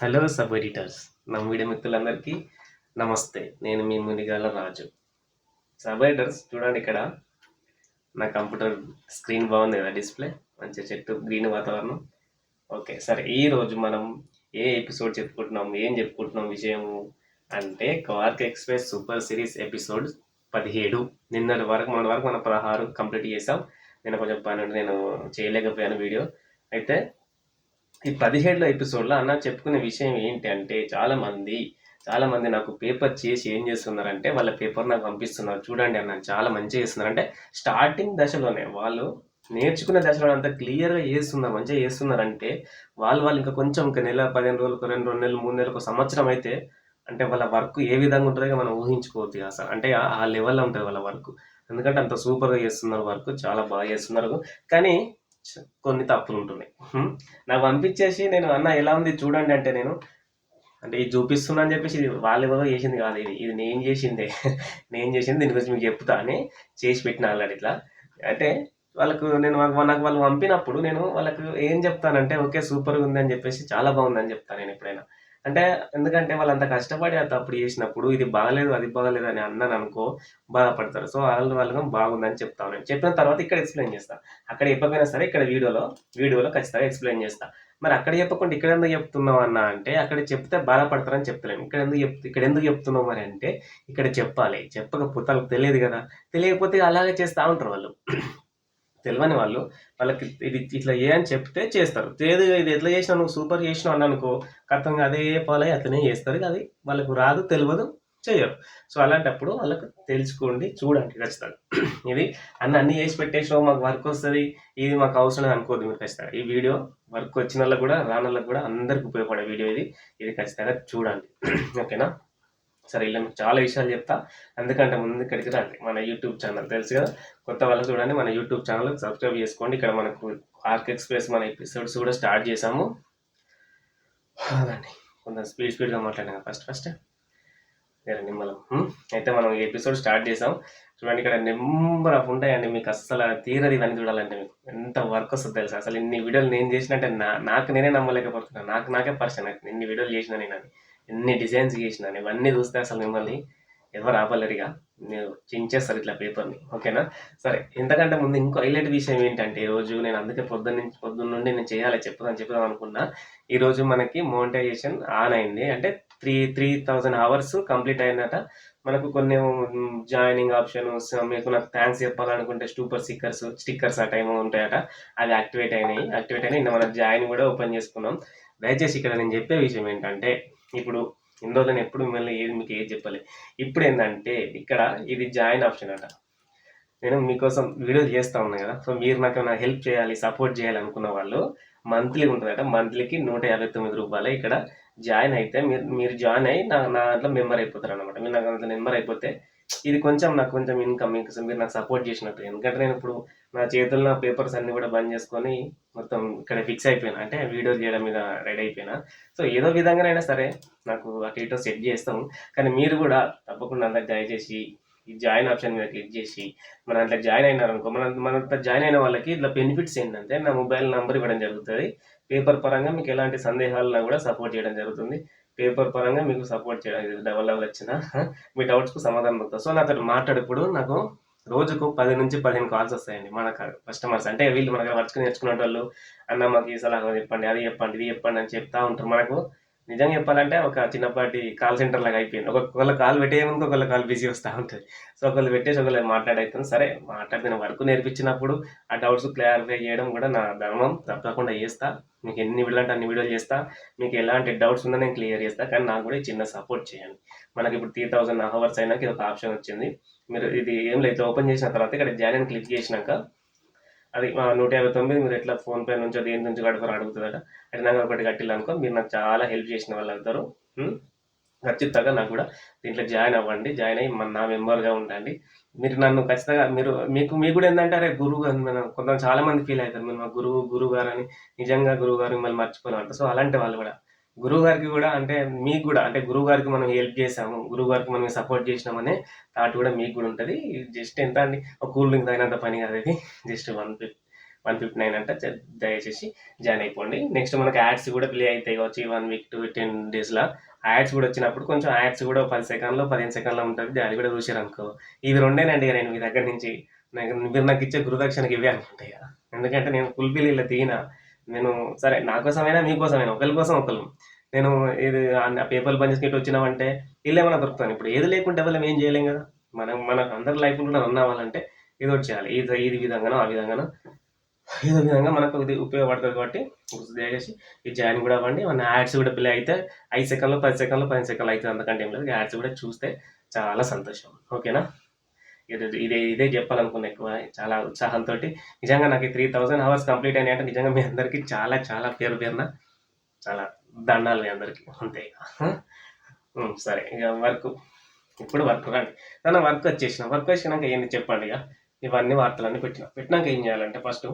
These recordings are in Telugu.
హలో సబ్ ఎడిటర్స్ నా మీడియా మిత్రులందరికీ నమస్తే. నేను మీ మునిగాల రాజు. సబ్ ఎడిటర్స్ చూడండి ఇక్కడ నా కంప్యూటర్ స్క్రీన్ బాగుంది కదా డిస్ప్లే? మంచి చెట్టు గ్రీన్ వాతావరణం. ఓకే సరే ఈ రోజు మనం ఏ ఎపిసోడ్ చెప్పుకుంటున్నాం ఏం చెప్పుకుంటున్నాం విషయము అంటే కార్క్ ఎక్స్ప్రెస్ సూపర్ సిరీస్ ఎపిసోడ్ పదిహేడు. నిన్నటి వరకు మన వరకు మనం పదహారు కంప్లీట్ చేసాం నేను కొంచెం పని నేను చేయలేకపోయాను వీడియో. అయితే ఈ పదిహేడులో ఎపిసోడ్లో అన్న చెప్పుకునే విషయం ఏంటి అంటే చాలా మంది చాలా మంది నాకు పేపర్ చేసి ఏం చేస్తున్నారంటే వాళ్ళ పేపర్ నాకు పంపిస్తున్నారు. చూడండి అన్న చాలా మంచిగా చేస్తున్నారు. అంటే స్టార్టింగ్ దశలోనే వాళ్ళు నేర్చుకునే దశలో అంత క్లియర్గా చేస్తున్నారు మంచిగా చేస్తున్నారంటే వాళ్ళు వాళ్ళు ఇంకా కొంచెం ఇంకా నెల పదిహేను రోజులకు రెండు రెండు నెలలు మూడు నెలలకు సంవత్సరం అయితే అంటే వాళ్ళ వర్క్ ఏ విధంగా ఉంటుందో మనం ఊహించుకోవద్దు అసలు. అంటే ఆ- లెవెల్లో ఉంటుంది వాళ్ళ వర్క్. ఎందుకంటే అంత సూపర్గా చేస్తున్నారు వర్క్ చాలా బాగా చేస్తున్నారు. కానీ కొన్ని తప్పులు ఉంటున్నాయి. నాకు పంపించేసి నేను అన్న ఎలా ఉంది? చూడండి అంటే నేను అంటే ఇది చూపిస్తున్నా అని చెప్పేసి ఇది వాళ్ళు ఎవరో చేసింది కాదు ఇది. ఇది నేను చేసిందే. నేను చేసింది దీని గురించి మీకు చెప్తా అని చేసి పెట్టిన ఆల్రెడీ ఇట్లా. అంటే వాళ్ళకు నేను నాకు వాళ్ళు పంపినప్పుడు నేను వాళ్ళకు ఏం చెప్తానంటే ఓకే సూపర్గా ఉంది అని చెప్పేసి చాలా బాగుందని చెప్తాను నేను ఎప్పుడైనా. అంటే ఎందుకంటే వాళ్ళు అంత కష్టపడి అది అప్పుడు చేసినప్పుడు ఇది బాగలేదు అది బాగలేదు అని అన్నాను అనుకో బాధపడతారు. సో వాళ్ళ వాళ్ళగా బాగుందని చెప్తాను నేను. చెప్పిన తర్వాత ఇక్కడ ఎక్స్ప్లెయిన్ చేస్తా. అక్కడ చెప్పకపోయినా సరే ఇక్కడ వీడియోలో వీడియోలో ఖచ్చితంగా ఎక్స్ప్లెయిన్ చేస్తా. మరి అక్కడ చెప్పకుండా ఇక్కడ ఎందుకు చెప్తున్నావు అన్న అంటే అక్కడ చెప్తే బాధపడతారని చెప్తలేము ఇక్కడ ఎందుకు చెప్ ఇక్కడ ఎందుకు చెప్తున్నావు మరి అంటే ఇక్కడ చెప్పాలి. చెప్పకపోతే వాళ్ళకి తెలియదు కదా. తెలియకపోతే అలాగే చేస్తూ ఉంటారు వాళ్ళు. తెలియని వాళ్ళు వాళ్ళకి ఇది ఇట్లా ఏ అని చెప్తే చేస్తారు. లేదు ఇది ఎట్లా చేసినా నువ్వు సూపర్ చేసినావు అని అనుకో ఖచ్చితంగా అదే పాలై అతనే చేస్తారు. అది వాళ్ళకు రాదు తెలియదు చేయరు. సో అలాంటప్పుడు వాళ్ళకు తెలుసుకోండి చూడండి ఖచ్చితంగా. ఇది అన్న అన్ని చేసి పెట్టేసినావు మాకు వర్క్ వస్తుంది ఇది మాకు అవసరం అనుకోద్ది మీరు ఖచ్చితంగా. ఈ వీడియో వర్క్ వచ్చిన వాళ్ళకి కూడా రాని వాళ్ళకి కూడా అందరికి ఉపయోగపడే వీడియో ఇది. ఇది ఖచ్చితంగా చూడండి. ఓకేనా? సరే ఇలా మీకు చాలా విషయాలు చెప్తా. అందుకంటే ముందు ఇక్కడికి రండి. మన యూట్యూబ్ ఛానల్ తెలుసు కదా? కొత్త వాళ్ళు చూడండి మన యూట్యూబ్ ఛానల్ సబ్స్క్రైబ్ చేసుకోండి. ఇక్కడ మనకు ఆర్క్ ఎక్స్ప్రెస్ మన ఎపిసోడ్స్ కూడా స్టార్ట్ చేసాము అదండి. కొంచెం స్పీడ్ స్పీడ్గా మాట్లాడినా ఫస్ట్ ఫస్ట్. వేరే నిమ్మలం. అయితే మనం ఎపిసోడ్ స్టార్ట్ చేసాం చూడండి ఇక్కడ నెంబర్ ఆఫ్ ఉంటాయండి మీకు అస్సలు తీరది ఇవన్నీ చూడాలంటే మీకు. ఎంత వర్క్ వస్తుంది తెలుసా? అసలు ఇన్ని వీడియోలు నేను చేసినట్టే నా నాకు నేనే నమ్మలేకపోతున్నాను నాకు నాకే పరిచయం. నాకు ఇన్ని వీడియోలు చేసిన నేను అని ఎన్ని డిజైన్స్ చేసినాను ఇవన్నీ చూస్తే అసలు మిమ్మల్ని ఎవరు ఆపలేరుగా నేను చించేస్తారు ఇట్లా పేపర్ని ఓకేనా సరే ఇంతకంటే ముందు ఇంకో హైలైట్ విషయం ఏంటంటే ఈ రోజు నేను అందుకే పొద్దున్న నుంచి పొద్దున్న నుండి నేను చేయాలి చెప్పుదాం చెప్పుదాం అనుకున్నా. ఈరోజు మనకి మోనిటైజేషన్ ఆన్ అయింది. అంటే three three thousand hours complete అయినట మనకు కొన్ని జాయినింగ్ ఆప్షన్ మీకు నాకు థ్యాంక్స్ చెప్పాలనుకుంటే సూపర్ స్టిక్కర్స్ స్టిక్కర్స్ ఆ టైం ఉంటాయట. అవి యాక్టివేట్ అయినాయి. యాక్టివేట్ అయినాయి. నిన్న మనం జాయిన్ కూడా ఓపెన్ చేసుకున్నాం. దయచేసి ఇక్కడ నేను చెప్పే విషయం ఏంటంటే ఇప్పుడు ఇందులో ఎప్పుడు మిమ్మల్ని ఏది మీకు ఏది చెప్పాలి. ఇప్పుడు ఏంటంటే ఇక్కడ ఇది జాయిన్ ఆప్షన్ అట. నేను మీకోసం వీడియోలు చేస్తా ఉన్నాను కదా. సో మీరు నాకు ఏమైనా హెల్ప్ చేయాలి సపోర్ట్ చేయాలి అనుకున్న వాళ్ళు మంత్లీ ఉంటుందట. మంత్లీకి నూట యాభై తొమ్మిది రూపాయలు ఇక్కడ జాయిన్ అయితే మీరు మీరు జాయిన్ అయ్యి నా నా దాంట్లో మెంబర్ అయిపోతారు అనమాట మీరు నాకు దాంట్లో మెంబర్ అయిపోతే ఇది కొంచెం నాకు కొంచెం ఇన్కమ్ మీకు మీరు నాకు సపోర్ట్ చేసినట్టు. ఎందుకంటే నేను ఇప్పుడు నా చేతుల్లో నా పేపర్స్ అన్ని కూడా బంద్ చేసుకొని మొత్తం ఇక్కడ ఫిక్స్ అయిపోయినా. అంటే వీడియో చేయడం మీద రెడీ అయిపోయినా. సో ఏదో విధంగానైనా సరే నాకు అటు ఇటో సెట్ చేస్తాం కానీ మీరు కూడా తప్పకుండా అందరికి దయచేసి ఈ జాయిన్ ఆప్షన్ మీద క్లిక్ చేసి మన దాంట్లో జాయిన్ అయినారు అనుకో మన మన జాయిన్ అయిన వాళ్ళకి ఇట్లా బెనిఫిట్స్ ఏంటంటే నా మొబైల్ నంబర్ ఇవ్వడం జరుగుతుంది. పేపర్ పరంగా మీకు ఎలాంటి సందేహాలను కూడా సపోర్ట్ చేయడం జరుగుతుంది. పేపర్ పరంగా మీకు సపోర్ట్ చేయడం డబల్ లెవెల్ వచ్చిన మీ డౌట్స్కు సమాధానం అవుతుంది సో నాతో మాట్లాడేప్పుడు నాకు రోజుకు పది నుంచి పదిహేను కాల్స్ వస్తాయండి మన కస్టమర్స్ అంటే వీళ్ళు మన దగ్గర వర్క్ నేర్చుకునే వాళ్ళు అన్న మాకు ఈ సలహా చెప్పండి అది చెప్పండి ఇది చెప్పండి అని చెప్తా ఉంటారు. మనకు నిజంగా చెప్పాలంటే ఒక చిన్నపాటి కాల్ సెంటర్ లాగా అయిపోయింది. ఒక్కొక్కళ్ళ కాల్ పెట్టే ముందు ఒకళ్ళ కాల్ బిజీ వస్తూ ఉంటుంది. సో ఒకళ్ళు పెట్టేసి ఒకళ్ళు మాట్లాడైతుంది సరే మాట్లాడిన వర్క్ నేర్పించినప్పుడు ఆ డౌట్స్ క్లారిఫై చేయడం కూడా నా ధర్మం. తప్పకుండా చేస్తా. మీకు ఎన్ని వీడియోలు అంటే అన్ని వీడియోలు చేస్తా. మీకు ఎలాంటి డౌట్స్ ఉన్నా నేను క్లియర్ చేస్తా. కానీ నాకు కూడా చిన్న సపోర్ట్ చేయండి. మనకి ఇప్పుడు త్రీ థౌసండ్ అవర్స్ అయినాక ఇది ఒక ఆప్షన్ వచ్చింది. మీరు ఇది ఏం లేదు ఓపెన్ చేసిన తర్వాత ఇక్కడ జాయిన్ అని క్లిక్ చేసినాక అది నూట యాభై తొమ్మిది మీరు ఎట్లా ఫోన్పే నుంచో నుంచి దేని నుంచి కడతారో అడుగుతుందట అది నాకు ఒకటి కట్టిల్లనుకో మీరు నాకు చాలా హెల్ప్ చేసిన వాళ్ళు అవుతారు. ఖచ్చితంగా నాకు కూడా దీంట్లో జాయిన్ అవ్వండి. జాయిన్ అయ్యి మన నా మెంబర్గా ఉండండి. మీరు నన్ను ఖచ్చితంగా మీరు మీకు మీకు కూడా ఏంటంటే అరే గురువు గారు మనం కొంత చాలా మంది ఫీల్ అవుతారు. మీరు మా గురువు గురువు గారు అని నిజంగా గురువు గారు మిమ్మల్ని మర్చిపోలేమంట. సో అలాంటి వాళ్ళు కూడా గురువు గారికి కూడా అంటే మీకు కూడా అంటే గురువు గారికి మనం హెల్ప్ చేసాము గురువు గారికి మనం సపోర్ట్ చేసినామనే థాట్ కూడా మీకు కూడా ఉంటుంది. జస్ట్ ఎంత అండి? ఒక కూల్ డ్రింక్ తగినంత పని కాదు ఇది. Just one fifty one fifty nine అంట. దయచేసి జాయిన్ అయిపోండి. నెక్స్ట్ మనకి యాడ్స్ కూడా ప్లే అవుతాయి వచ్చి వన్ వీక్ టు టెన్ డేస్లో యాడ్స్ కూడా వచ్చినప్పుడు కొంచెం యాడ్స్ కూడా పది సెకండ్లో పదిహేను సెకండ్లో ఉంటుంది. అది కూడా చూసారు అనుకో ఇవి రెండేనండి నేను మీ దగ్గర నుంచి. నాకు మీరు నాకు ఇచ్చే గురుదక్షిణకి ఇవే అనుకుంటాయి ఎందుకంటే నేను ఫుల్ఫిల్ ఇలా తీనా నేను సరే నా కోసమైనా మీకోసమైనా ఒకరి కోసం ఒకరు నేను ఇది ఆ పేపర్లు బంద్ చేసుకుంటూ వచ్చినామంటే ఇల్లు ఏమైనా దొరుకుతాను ఇప్పుడు ఏది లేకుంటే ఎవరు ఏం చేయలేం కదా. మనం మన అందరి లైఫ్ కూడా రన్ అవ్వాలంటే ఇది ఒకటి చేయాలి. ఇది ఇది విధంగానో ఆ విధంగానో ఏదో విధంగా మనకు ఇది ఉపయోగపడుతుంది కాబట్టి దయచేసి ఈ జాయిన్ కూడా అవ్వండి. మన యాడ్స్ కూడా ప్లే అయితే ఐదు సెకండ్లు పది సెకండ్లు పది సెకండ్లు అవుతుంది. అంతకంటే ఏం లేదు. యాడ్స్ కూడా చూస్తే చాలా సంతోషం. ఓకేనా? ఇది ఇదే ఇదే చెప్పాలనుకున్నా ఎక్కువ చాలా ఉత్సాహంతో నిజంగా నాకు త్రీ థౌజండ్ అవర్స్ కంప్లీట్ అయినాయి అంటే నిజంగా మీ అందరికీ చాలా చాలా పేరు పేరున చాలా దండాలు మీ అందరికీ అంతే ఇక. సరే ఇక వర్క్. ఇప్పుడు వర్క్ రండి. నన్ను వర్క్ వచ్చేసిన. వర్క్ వచ్చినాక ఏంటి చెప్పండి ఇక. ఇవన్నీ వార్తలన్నీ పెట్టిన. పెట్టినాక ఏం చేయాలంటే ఫస్ట్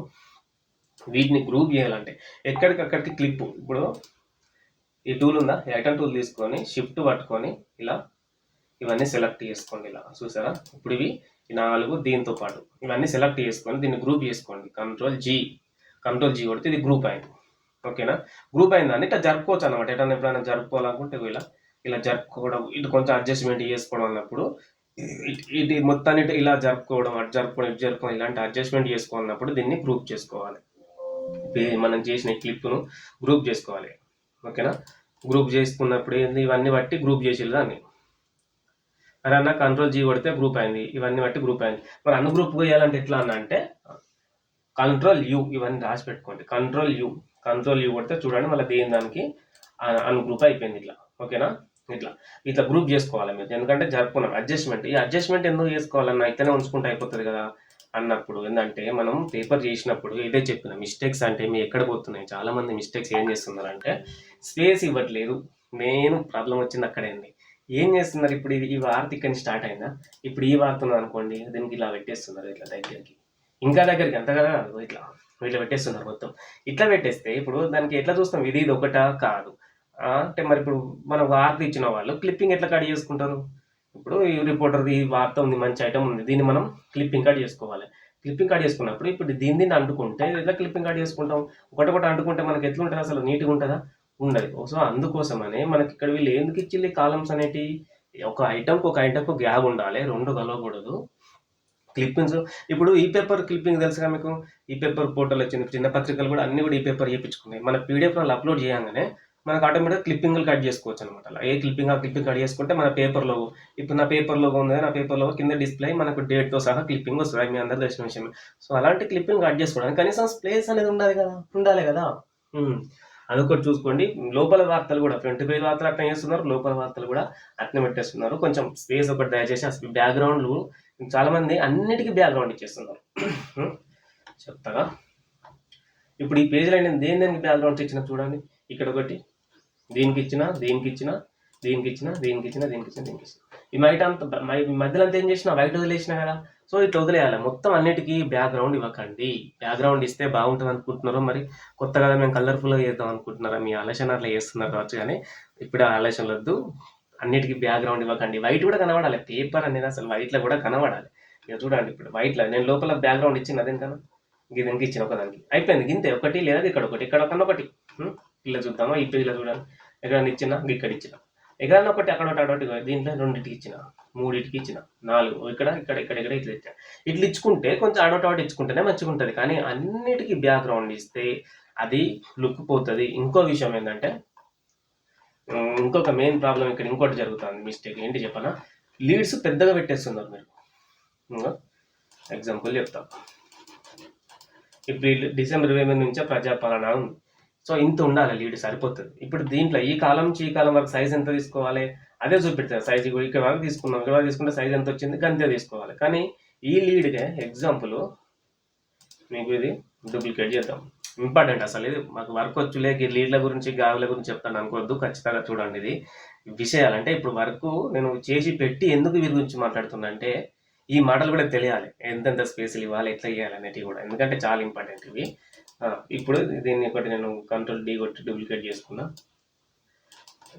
వీటిని గ్రూప్ చేయాలంటే ఎక్కడికక్కడికి క్లిప్ ఇప్పుడు ఈ టూల్ ఉందా? ఐటమ్ టూల్ తీసుకొని షిఫ్ట్ పట్టుకొని ఇలా ఇవన్నీ సెలెక్ట్ చేసుకోండి ఇలా. చూసారా? ఇప్పుడు ఇవి ఈ నాలుగు దీంతో పాటు. ఇవన్నీ సెలెక్ట్ చేసుకొని దీన్ని గ్రూప్ చేసుకోండి. కంట్రోల్ జీ కంట్రోల్ జీ కొడితే ఇది గ్రూప్ అయింది. ఓకేనా? గ్రూప్ అయిందని ఇట్లా జరుపుకోవచ్చు అనమాట ఎటన్నా ఎప్పుడైనా జరుపుకోవాలనుకుంటే ఇలా ఇలా జరుపుకోవడం ఇటు కొంచెం అడ్జస్ట్మెంట్ చేసుకోవడం అన్నప్పుడు ఇది మొత్తాన్ని ఇలా జరుపుకోవడం అటు జరుపుకోవడం ఇటు జరుపుకోవడం ఇలాంటి అడ్జస్ట్మెంట్ చేసుకోవాలన్నప్పుడు దీన్ని గ్రూప్ చేసుకోవాలి. మనం చేసిన క్లిప్ను గ్రూప్ చేసుకోవాలి. ఓకేనా? గ్రూప్ చేసుకున్నప్పుడు ఏంది? ఇవన్నీ బట్టి గ్రూప్ చేసేది దాన్ని. మరి అన్న కంట్రోల్ జీ కొడితే గ్రూప్ అయింది. ఇవన్నీ బట్టి గ్రూప్ అయింది. మరి అన్న గ్రూప్ చేయాలంటే ఎట్లా అన్న అంటే కంట్రోల్ యూ ఇవన్నీ రాసి పెట్టుకోండి. కంట్రోల్ యూ కంట్రోల్ యూ కొడితే చూడండి మళ్ళీ దేని దానికి అన్ గ్రూప్ అయిపోయింది ఇట్లా. ఓకేనా ఇట్లా. ఇట్లా గ్రూప్ చేసుకోవాలి మీరు. ఎందుకంటే జరుపుకున్నాం. అడ్జస్ట్మెంట్ ఈ అడ్జస్ట్మెంట్ ఎందుకు చేసుకోవాలన్నా ఇతనే ఉంచుకుంటే అయిపోతుంది కదా అన్నప్పుడు. ఏంటంటే మనం పేపర్ చేసినప్పుడు ఇదే చెప్పిన మిస్టేక్స్ అంటే మీ ఎక్కడ పోతున్నాయి? చాలామంది మిస్టేక్స్ ఏం చేస్తున్నారంటే స్పేస్ ఇవ్వట్లేదు. మెయిన్ ప్రాబ్లం వచ్చింది అక్కడేంది ఏం చేస్తున్నారు? ఇప్పుడు ఇది ఈ వార్త ఇక్కడ స్టార్ట్ అయిందా? ఇప్పుడు ఈ వార్త అనుకోండి దీనికి ఇలా పెట్టేస్తున్నారు ఇట్లా దగ్గరికి. ఇంకా దగ్గరికి అంతగా ఇట్లా. ఇట్లా పెట్టేస్తున్నారు మొత్తం. ఇట్లా పెట్టేస్తే ఇప్పుడు దానికి ఎట్లా చూస్తాం? ఇది ఇది ఒకటా? కాదు. అంటే మరి ఇప్పుడు మన వార్త ఇచ్చిన వాళ్ళు క్లిప్పింగ్ ఎట్లా కట్ చేసుకుంటారు? ఇప్పుడు ఈ రిపోర్టర్ ఈ వార్త ఉంది మంచి ఐటమ్ ఉంది. దీన్ని మనం క్లిప్పింగ్ కట్ చేసుకోవాలి. క్లిప్పింగ్ కట్ చేసుకున్నప్పుడు ఇప్పుడు దీన్ని దీన్ని అంటుకుంటే ఎట్లా క్లిప్పింగ్ కట్ చేసుకుంటాం. ఒకటొకటి అంటుకుంటే మనకి ఎట్లా ఉంటుంది అసలు నీట్గా ఉంటుందా? ఉండదు. సో అందుకోసమనే మనకి ఇక్కడ వీళ్ళు ఎందుకు ఇచ్చింది కాలమ్స్ అనేటి? ఒక ఐటమ్కి ఒక ఐటమ్కి గ్యాప్ ఉండాలి. రెండు కలవకూడదు. క్లిప్పింగ్స్ ఇప్పుడు ఈ పేపర్ క్లిప్పింగ్ తెలుసుగా మీకు? ఈ పేపర్ పోర్టల్ వచ్చింది చిన్న పత్రికలు కూడా అన్ని కూడా ఈ పేపర్ చేయించుకున్నాయి. మన పీడిఎఫ్ అప్లోడ్ చేయగానే మనకు ఆటోమేటిక్ క్లిప్పింగ్లు కట్ చేసుకోవచ్చు అనమాట అలా ఏ క్లిప్పింగ్ ఆ క్లిప్పింగ్ కట్ చేసుకుంటే మన పేపర్లో ఇప్పుడు నా పేపర్లో ఉంది నా పేపర్లో కింద డిస్ప్లే మనకు డేట్తో సహా క్లిప్పింగ్ వస్తుంది. మీ అందరు తెలిసిన విషయం సో అలాంటి క్లిప్పింగ్ కట్ చేసుకోవడానికి కనీసం ప్లేస్ అనేది ఉండాలి కదా? ఉండాలి కదా? అదొకటి చూసుకోండి. లోపల వార్తలు కూడా ఫ్రంట్ పేజ్ వార్తలు అట్లా చేస్తున్నారు. లోపల వార్తలు కూడా అట్నే పెట్టేస్తున్నారు. కొంచెం స్పేస్ ఒకటి దయచేసి అసలు బ్యాక్గ్రౌండ్లు చాలా మంది అన్నిటికీ బ్యాక్గ్రౌండ్ ఇచ్చేస్తున్నారు. చెప్తాగా ఇప్పుడు ఈ పేజీలో నేను దేని దేనికి బ్యాక్గ్రౌండ్స్ ఇచ్చిన చూడండి. ఇక్కడ ఒకటి దీనికి ఇచ్చిన దీనికి ఇచ్చిన దీనికి ఇచ్చిన దీనికి ఇచ్చిన దీనికి ఇచ్చిన దీనికి ఇచ్చిన. ఈ మైట్ అంత మై- మధ్యలో అంతా ఏం చేసిన వైట్ వదిలేసిన కదా. సో ఇట్లా వదిలేయాలి. మొత్తం అన్నిటికీ బ్యాక్గ్రౌండ్ ఇవ్వకండి. బ్యాక్గ్రౌండ్ ఇస్తే బాగుంటుంది అనుకుంటున్నారు మరి కొత్తగా మేము కలర్ఫుల్గా చేద్దాం అనుకుంటున్నారా? మీ ఆలోచన అట్లా చేస్తున్నారు కావచ్చు కానీ ఇప్పుడు ఆ ఆలోచనలు వద్దు. అన్నిటికీ బ్యాక్గ్రౌండ్ ఇవ్వకండి. వైట్ కూడా కనబడాలి. పేపర్ అనేది అసలు వైట్లో కూడా కనబడాలి. ఇక చూడండి ఇప్పుడు వైట్లో నేను లోపల బ్యాక్గ్రౌండ్ ఇచ్చిన అదేంటన్నా దీనికి ఇచ్చిన ఒకదానికి. అయిపోయింది. గింతే ఒకటి లేదా ఇక్కడ ఒకటి. ఇక్కడ ఒక ఒకటి. ఇలా చూద్దామా? ఇప్పుడు ఇలా చూడండి. ఎక్కడ ఇచ్చిన? ఇక్కడ ఇచ్చిన. ఎక్కడన్నా ఒకటి అక్కడ ఒకటి అక్కడ దీంట్లో రెండింటికి ఇచ్చిన. మూడింటికి ఇచ్చిన. నాలుగు. ఇక్కడ ఇక్కడ ఇక్కడ ఇక్కడ ఇట్లా ఇచ్చిన. ఇట్లా ఇచ్చుకుంటే కొంచెం అడొకటి ఇచ్చుకుంటేనే మంచిగా ఉంటుంది కానీ అన్నిటికీ బ్యాక్గ్రౌండ్ ఇస్తే అది లుక్ పోతుంది. ఇంకో విషయం ఏంటంటే ఇంకొక మెయిన్ ప్రాబ్లం ఇక్కడ ఇంకోటి జరుగుతుంది. మిస్టేక్ ఏంటి చెప్పనా? లీడ్స్ పెద్దగా పెట్టేస్తున్నారు మీరు. ఎగ్జాంపుల్ చెప్తాం. ఇప్పుడు డిసెంబర్ ఇరవై ఎనిమిది నుంచే ప్రజాపాలన ఉంది. సో ఇంత ఉండాలి లీడ్ సరిపోతుంది. ఇప్పుడు దీంట్లో ఈ కాలం నుంచి ఈ కాలం వరకు సైజ్ ఎంత తీసుకోవాలి? అదే చూపెడతారు సైజ్ కూడా ఇక్కడ వరకు తీసుకున్నాం ఇక్కడ వరకు తీసుకుంటే సైజ్ ఎంత వచ్చింది అంతే తీసుకోవాలి. కానీ ఈ లీడ్గా ఎగ్జాంపుల్ మీకు ఇది డూప్లికేట్ చేద్దాం. ఇంపార్టెంట్ అసలు ఇది. మాకు వర్క్ వచ్చులే ఈ లీడ్ల గురించి గావుల గురించి చెప్తాను అనుకోవద్దు ఖచ్చితంగా చూడండి ఇది. విషయాలు అంటే ఇప్పుడు వర్క్ నేను చేసి పెట్టి ఎందుకు వీరి గురించి మాట్లాడుతున్నా అంటే ఈ మాటలు కూడా తెలియాలి. ఎంతెంత స్పేస్లు ఇవ్వాలి ఎట్లా ఇవ్వాలి అనేటివి కూడా. ఎందుకంటే చాలా ఇంపార్టెంట్ ఇవి. ఇప్పుడు దీన్ని ఒకటి నేను కంట్రోల్ డీ కొట్టి డూప్లికేట్ చేసుకున్నా.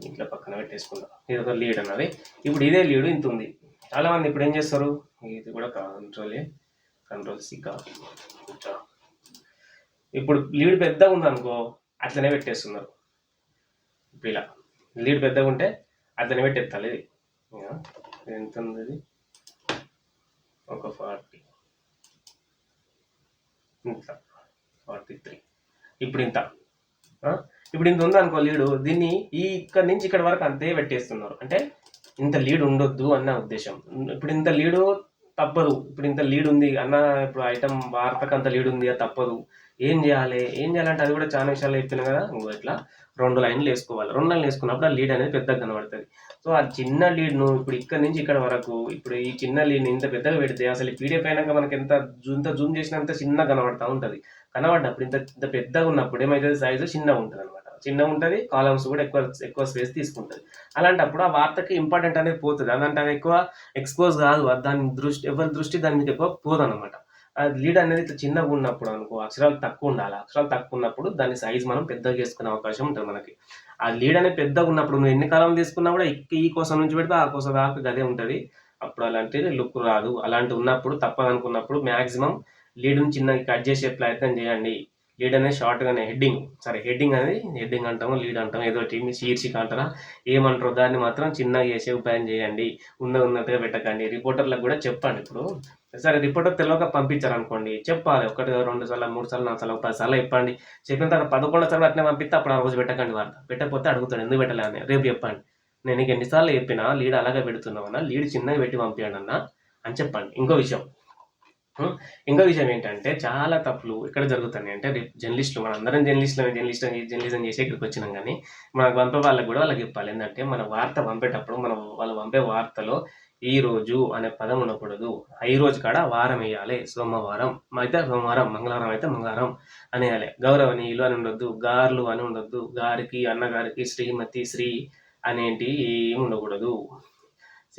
ఇట్లా పక్కన పెట్టేసుకుందాం. ఇది ఒక లీడ్ అన్నది. ఇప్పుడు ఇదే లీడ్ ఇంత ఉంది. చాలా మంది ఇప్పుడు ఏం చేస్తారు? ఇది కూడా కంట్రోలే కంట్రోల్ సిగ్గా ఇప్పుడు లీడ్ పెద్దగా ఉందనుకో అట్లనే పెట్టేస్తున్నారు. ఇప్పుడు ఇలా. లీడ్ పెద్దగా ఉంటే అట్లనే పెట్టేస్తాలి ఇది. ఎంత ఉంది ఇది? ఒక ఫార్టీ ఇంత. ఫార్టీ త్రీ ఇప్పుడు ఇంత. ఇప్పుడు ఇంత ఉంది అనుకో లీడు దీన్ని ఈ ఇక్కడ నుంచి ఇక్కడ వరకు అంతే పెట్టేస్తున్నారు. అంటే ఇంత లీడ్ ఉండొద్దు అన్న ఉద్దేశం. ఇప్పుడు ఇంత లీడు తప్పదు. ఇప్పుడు ఇంత లీడ్ ఉంది అన్న ఇప్పుడు ఐటమ్ వార్తకు అంత లీడ్ ఉంది అది తప్పదు. ఏం చేయాలి? ఏం చేయాలంటే అది కూడా చాలా విషయాలు చెప్పిన కదా. ఇంకో ఇట్లా రెండు లైన్లు వేసుకోవాలి. రెండు లైన్లు వేసుకున్నప్పుడు ఆ లీడ్ అనేది పెద్దగా కనబడుతుంది. సో ఆ చిన్న లీడ్ను ఇప్పుడు ఇక్కడ నుంచి ఇక్కడ వరకు ఇప్పుడు ఈ చిన్న లీడ్ని ఇంత పెద్దగా పెడితే అసలు ఈ పీడిఎఫ్ అయినాక మనకి ఎంత జూ- ఇంత జూమ్ చేసినంత చిన్నగా కనబడతా ఉంటుంది. కనబడినప్పుడు ఇంత ఇంత పెద్దగా ఉన్నప్పుడు ఏమైతుంది? సైజు చిన్నగా ఉంటుంది అనమాట చిన్నగా ఉంటుంది కాలమ్స్ కూడా ఎక్కువ ఎక్కువ స్పేస్ తీసుకుంటుంది. అలాంటప్పుడు ఆ వార్తకి ఇంపార్టెంట్ అనేది పోతుంది. అదంటే అది ఎక్కువ ఎక్స్పోజ్ కాదు దాని దృష్టి ఎవరి దృష్టి దాని మీద ఎక్కువ పోదు అనమాట ఆ లీడ్ అనేది ఇట్లా చిన్నగా ఉన్నప్పుడు అనుకో అక్షరాలు తక్కువ ఉండాలి. అక్షరాలు తక్కువ ఉన్నప్పుడు దాని సైజ్ మనం పెద్దగా చేసుకునే అవకాశం ఉంటుంది మనకి. ఆ లీడ్ అనేది పెద్దగా ఉన్నప్పుడు నువ్వు ఎన్ని కాలం తీసుకున్నా కూడా ఈ కోసం నుంచి పెడితే ఆ కోసం దాకా అదే ఉంటుంది. అప్పుడు అలాంటి లుక్ రాదు. అలాంటి ఉన్నప్పుడు తప్పదనుకున్నప్పుడు మ్యాక్సిమం లీడ్ని చిన్నగా కట్ చేసే ప్రయత్నం చేయండి. లీడ్ అనేది షార్ట్గానే హెడ్డింగ్ సరే హెడ్డింగ్ అనేది హెడ్డింగ్ అంటాము లీడ్ అంటాము ఏదో టీమ్ శీర్షిక అంటారా ఏమంటారో దాన్ని మాత్రం చిన్నగా చేసే ఉపాయం చేయండి. ఉన్న ఉన్నట్టుగా పెట్టకండి. రిపోర్టర్లకు కూడా చెప్పండి ఇప్పుడు. సరే రిపోర్టర్ తెలియక పంపించారు అనుకోండి చెప్పాలి. ఒకటి రెండు సార్లు మూడు సార్లు నాలుగు సార్లు పది సార్లు చెప్పండి. చెప్పిన తర్వాత పదకొండు సార్లు అట్లనే పంపిస్తే అప్పుడు ఆ రోజు పెట్టకండి వార్త. పెట్టకపోతే అడుగుతాడు ఎందుకు పెట్టలేదని రేపు చెప్పండి. నేను నీకు ఎన్నిసార్లు చెప్పినా లీడ్ అలాగే పెడుతున్నామన్నా లీడ్ చిన్నగా పెట్టి పంపించండి అన్న అని చెప్పండి. ఇంకో విషయం. Hmm. ఇంకో విషయం ఏంటంటే చాలా తప్పులు ఎక్కడ జరుగుతున్నాయి. అంటే జర్నలిస్టులు మన అందరం జర్నలిస్టులు జర్నలిస్ట్ జర్నలిజం చేసి ఇక్కడికి వచ్చినాం కానీ మనకు పంపే వాళ్ళకి కూడా వాళ్ళకి చెప్పాలి. ఏంటంటే మన వార్త పంపేటప్పుడు మనం వాళ్ళు పంపే వార్తలో ఈ రోజు అనే పదం ఉండకూడదు. ఈ రోజు కాడ వారం వేయాలి. సోమవారం అయితే సోమవారం మంగళవారం అయితే మంగళవారం అనేయాలి గౌరవనీయులు అని ఉండొద్దు గార్లు అని ఉండొద్దు గారికి అన్నగారికి శ్రీమతి శ్రీ అనేటి ఏమి ఉండకూడదు.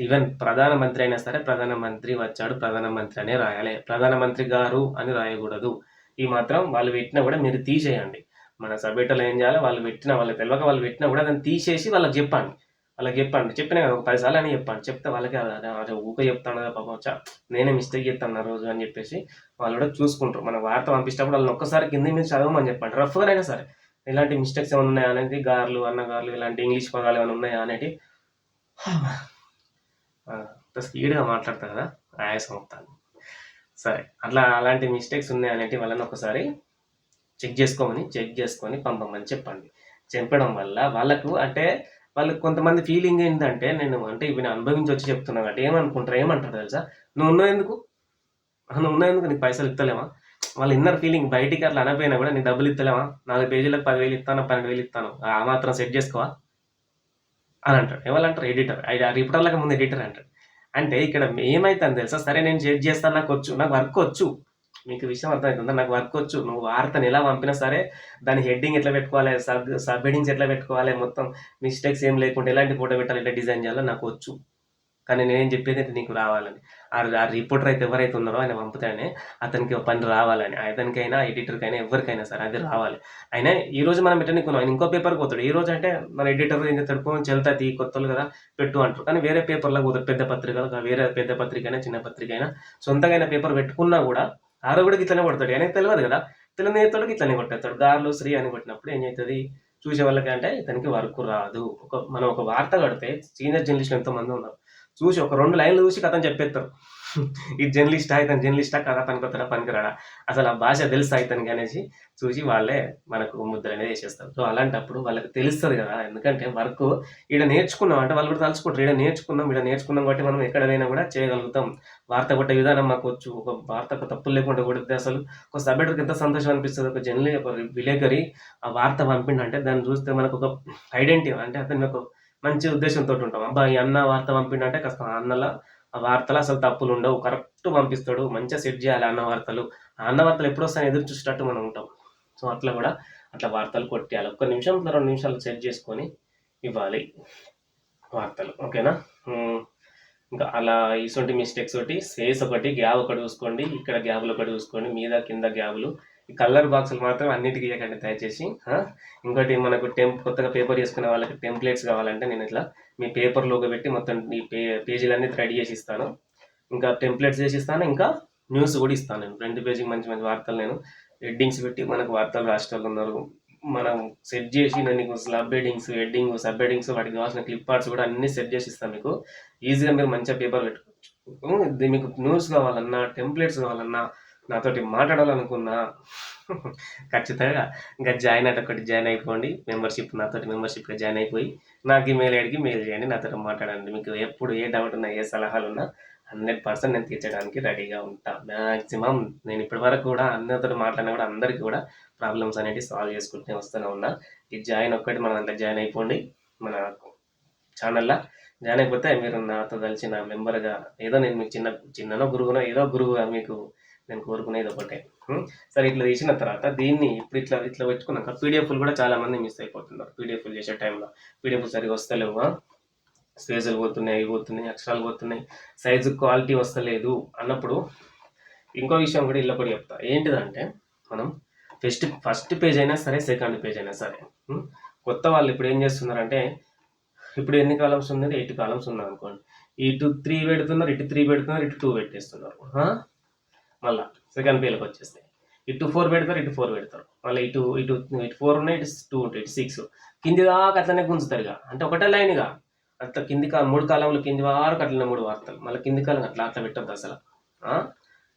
ఈవెన్ ప్రధానమంత్రి అయినా సరే ప్రధానమంత్రి వచ్చాడు ప్రధానమంత్రి అనే రాయాలి. ప్రధానమంత్రి గారు అని రాయకూడదు. ఈ మాత్రం వాళ్ళు పెట్టినా కూడా మీరు తీసేయండి. మన సభ్యులు ఏం చేయాలి? వాళ్ళు పెట్టిన వాళ్ళకి తెలియక వాళ్ళు పెట్టినా కూడా దాన్ని తీసేసి వాళ్ళకి చెప్పండి. వాళ్ళకి చెప్పండి. చెప్పిన కదా ఒక పదిసార్లు అని చెప్పండి. చెప్తే వాళ్ళకి అదే ఊక చెప్తాను కదా పాపం. నేనే మిస్టేక్ చేస్తాను ఆ రోజు అని చెప్పేసి వాళ్ళు కూడా చూసుకుంటారు. మన వార్త పంపించేటప్పుడు వాళ్ళని ఒక్కసారి కింద మీద చదవమని చెప్పండి. రఫ్గా అయినా సరే. ఇలాంటి మిస్టేక్స్ ఏమైనా ఉన్నాయా అనేది గార్లు అన్నగార్లు ఇలాంటి ఇంగ్లీష్ పదాలు ఏమైనా ఉన్నాయా అనేది? స్పీడ్గా మాట్లాడతారు కదా ఆయాసం అవుతాను సరే అట్లా అలాంటి మిస్టేక్స్ ఉన్నాయి అనేటి వాళ్ళని ఒకసారి చెక్ చేసుకోమని చెక్ చేసుకొని పంపమని చెప్పండి. చెప్పడం వల్ల వాళ్ళకు అంటే వాళ్ళకి కొంతమంది ఫీలింగ్ ఏంటంటే నేను అంటే ఇవి నేను అనుభవించి వచ్చి చెప్తున్నాను అంటే ఏమనుకుంటారు ఏమంటారు తెలుసా? నువ్వు ఉన్నావు ఎందుకు? నువ్వు ఉన్నావు ఎందుకు? నీకు పైసలు ఇస్తలేమా వాళ్ళ ఇన్నర్ ఫీలింగ్ బయటికి అట్లా అనపోయినా కూడా నీ డబ్బులు ఇస్తలేమా నాలుగు పేజీలకు పదివేలు ఇస్తాను పన్నెండు వేలు ఇస్తాను ఆ మాత్రం సెట్ చేసుకోవా? అని అంటాడు. ఎవరంటారు ఎడిటర్ ఆ రిపోర్టర్లకు ముందు ఎడిటర్ అంటాడు. అంటే ఇక్కడ ఏమైతుంది తెలుసా? సరే నేను సెట్ చేస్తాను నాకు వచ్చు. నాకు వర్క్ వచ్చు. మీకు విషయం అర్థమవుతుందా నాకు వర్క్ వచ్చు. నువ్వు వార్తను ఎలా పంపినా సరే దాని హెడ్డింగ్ ఎట్లా పెట్టుకోవాలి సబ్ సబ్ హెడ్డింగ్స్ ఎట్లా పెట్టుకోవాలి మొత్తం మిస్టేక్స్ ఏం లేకుండా ఎలాంటి ఫోటో పెట్టాలి ఎట్లా డిజైన్ చేయాలో నాకు వచ్చు. కానీ నేనేం చెప్పేది అయితే నీకు రావాలని. ఆ రిపోర్టర్ అయితే ఎవరైతే ఉన్నారో ఆయన పంపుతానే అతనికి పని రావాలని. అతనికైనా ఎడిటర్కైనా ఎవరికైనా సరే అది రావాలి. అయినా ఈ రోజు మనం పెట్టనికున్నాం ఆయన ఇంకో పేపర్కి పోతాడు. ఈ రోజు అంటే మన ఎడిటర్ ఏం చేస్తాడు? పోనీ చెల్తా తీ కొత్తలు కదా పెట్టు అంటారు. కానీ వేరే పేపర్లో పోతాడు. పెద్ద పత్రికలు వేరే పెద్ద పత్రిక అయినా చిన్న పత్రిక అయినా సొంతంగా అయినా పేపర్ పెట్టుకున్నా కూడా ఆరో కూడా ఇట్లనే కొడతాడు. ఆయనకి తెలియదు కదా. తెలియని ఎత్తాడు ఇట్లనే కొట్టేస్తాడు. గార్లు శ్రీ అని కొట్టినప్పుడు ఏం అవుతుంది చూసే వాళ్ళకి అంటే ఇతనికి వర్క్ రాదు. ఒక మనం ఒక వార్త కడితే సీనియర్ జర్నలిస్ట్ ఎంతో మంది ఉన్నారు. చూసి ఒక రెండు లైన్లు చూసి కథం చెప్పేస్తారు ఈ జర్నలిస్టా ఇతను జర్నలిస్టా కథ పనికొత్తడా పనికిరాడా? అసలు ఆ భాష తెలుసా ఇతనికి అనేసి చూసి వాళ్ళే మనకు ముద్ర అనేది వేసేస్తారు. సో అలాంటప్పుడు వాళ్ళకి తెలుస్తుంది కదా ఎందుకంటే వర్క్ ఈడ నేర్చుకున్నాం అంటే వాళ్ళు కూడా తలుచుకుంటారు. ఈడ నేర్చుకున్నాం ఈడ నేర్చుకున్నాం కాబట్టి మనం ఎక్కడైనా కూడా చేయగలుగుతాం. వార్త కొట్టే విధానం మాకు వచ్చు. ఒక వార్తకు తప్పులు లేకుండా కొడితే అసలు ఒక సబ్జెక్ట్కి ఎంత సంతోషం అనిపిస్తుంది. ఒక జర్నలి ఒక విలేకరి ఆ వార్త పంపిండంటే దాన్ని చూస్తే మనకు ఒక ఐడెంటిటీ అంటే అతని ఒక మంచి ఉద్దేశంతో ఉంటాం. అబ్బా ఈ అన్న వార్త పంపిండంటే కాస్త అన్నల ఆ వార్తలు అసలు తప్పులు ఉండవు. కరెక్ట్ పంపిస్తాడు. మంచిగా సెట్ చేయాలి అన్న వార్తలు. ఆ అన్న వార్తలు ఎప్పుడు వస్తాయని ఎదురు చూసేటట్టు మనం ఉంటాం. సో అట్లా కూడా అట్లా వార్తలు కొట్టేయాలి. ఒక్క నిమిషం రెండు నిమిషాలు సెట్ చేసుకొని ఇవ్వాలి వార్తలు. ఓకేనా? ఇంకా అలా ఇటువంటి మిస్టేక్స్ ఒకటి స్పేస్ ఒకటి గ్యాప్ ఒకటి చూసుకోండి. ఇక్కడ గ్యాబులు ఒకటి చూసుకోండి. మీద కింద గ్యాబులు కలర్ బాక్సులు మాత్రం అన్నిటికీ ఇవ్వకండి దయచేసి ఇంకోటి మనకు టెంప్ కొత్తగా పేపర్ చేసుకునే వాళ్ళకి టెంప్లెట్స్ కావాలంటే నేను ఇట్లా మీ పేపర్లోకి పెట్టి మొత్తం ఈ పే పేజీలన్నీ రెడీ చేసి ఇస్తాను. ఇంకా టెంప్లెట్స్ చేసి ఇస్తాను ఇంకా న్యూస్ కూడా ఇస్తాను నేను. రెండు పేజీకి మంచి మంచి వార్తలు నేను హెడ్డింగ్స్ పెట్టి మనకు వార్తలు రాష్ట్రాలు ఉన్నారు. మనం సెట్ చేసి నేను నీకు స్లబ్ హెడ్డింగ్స్ హెడ్డింగ్ సబ్ హెడ్డింగ్స్ వాటికి కావాల్సిన క్లిప్ ఆర్ట్స్ కూడా అన్ని సెట్ చేసి ఇస్తాను మీకు. ఈజీగా మీరు మంచిగా పేపర్ పెట్టుకోవచ్చు. మీకు న్యూస్ కావాలన్నా టెంప్లెట్స్ కావాలన్నా నాతోటి మాట్లాడాలనుకున్నా ఖచ్చితంగా ఇంకా జాయిన్ అయితే ఒకటి జాయిన్ అయిపోండి. మెంబర్షిప్ నాతోటి మెంబర్షిప్గా జాయిన్ అయిపోయి నాకు ఈమెయిల్ ఐడికి మెయిల్ చేయండి. నాతో మాట్లాడండి. మీకు ఎప్పుడు ఏ డౌట్ ఉన్నా ఏ సలహాలు ఉన్నా హండ్రెడ్ పర్సెంట్ నేను తీర్చడానికి రెడీగా ఉంటా. మ్యాక్సిమం నేను ఇప్పటి వరకు కూడా అందరితో మాట్లాడినా కూడా అందరికీ కూడా ప్రాబ్లమ్స్ అనేవి సాల్వ్ చేసుకుంటూనే వస్తూనే ఉన్నా. ఈ జాయిన్ ఒక్కటి మనం అంతా జాయిన్ అయిపోండి. మన ఛానల్లో జాయిన్ అయిపోతే మీరు నాతో కలిసిన మెంబర్గా ఏదో నేను మీకు చిన్న చిన్ననో గురువునో ఏదో గురువుగా మీకు నేను కోరుకునేది ఒకటే. సరే ఇట్లా తీసిన తర్వాత దీన్ని ఇప్పుడు ఇట్లా ఇట్లా పెట్టుకున్నాక పీడిఎఫ్లు కూడా చాలా మంది మిస్ అయిపోతున్నారు. పీడిఎఫ్లు చేసే టైంలో పీడిఎఫ్ సరిగా వస్తలేవు స్పేసులు పోతున్నాయి అవి పోతున్నాయి అక్షరాలు పోతున్నాయి. సైజు క్వాలిటీ వస్తలేదు అన్నప్పుడు ఇంకో విషయం కూడా ఇళ్ళ కూడా చెప్తా. ఏంటిదంటే మనం ఫస్ట్ ఫస్ట్ పేజ్ అయినా సరే సెకండ్ పేజ్ అయినా సరే కొత్త వాళ్ళు ఇప్పుడు ఏం చేస్తున్నారంటే ఇప్పుడు ఎన్ని కాలమ్స్ ఉన్నది? ఎయిట్ కాలమ్స్ ఉన్నాయి అనుకోండి ఇటు త్రీ పెడుతున్నారు ఇటు త్రీ పెడుతున్నారు ఇటు టూ పెట్టేస్తున్నారు మళ్ళా సెకండ్ పేలకు వచ్చేస్తాయి. ఇటు ఫోర్ పెడతారు ఇటు ఫోర్ పెడతారు. మళ్ళీ ఇటు ఇటు ఇటు ఫోర్ ఉన్నాయి ఇటు టూ ఉంటాయి ఇటు సిక్స్ కింది దాకా అట్లనే గుంజుతారు ఇక అంటే ఒకటే లైన్గా అట్లా కింది కా మూడు కాలంలో కింది వారు అట్లనే మూడు వార్తలు మళ్ళీ కింది కాలం అట్లా అట్లా పెట్టద్దు అసలు.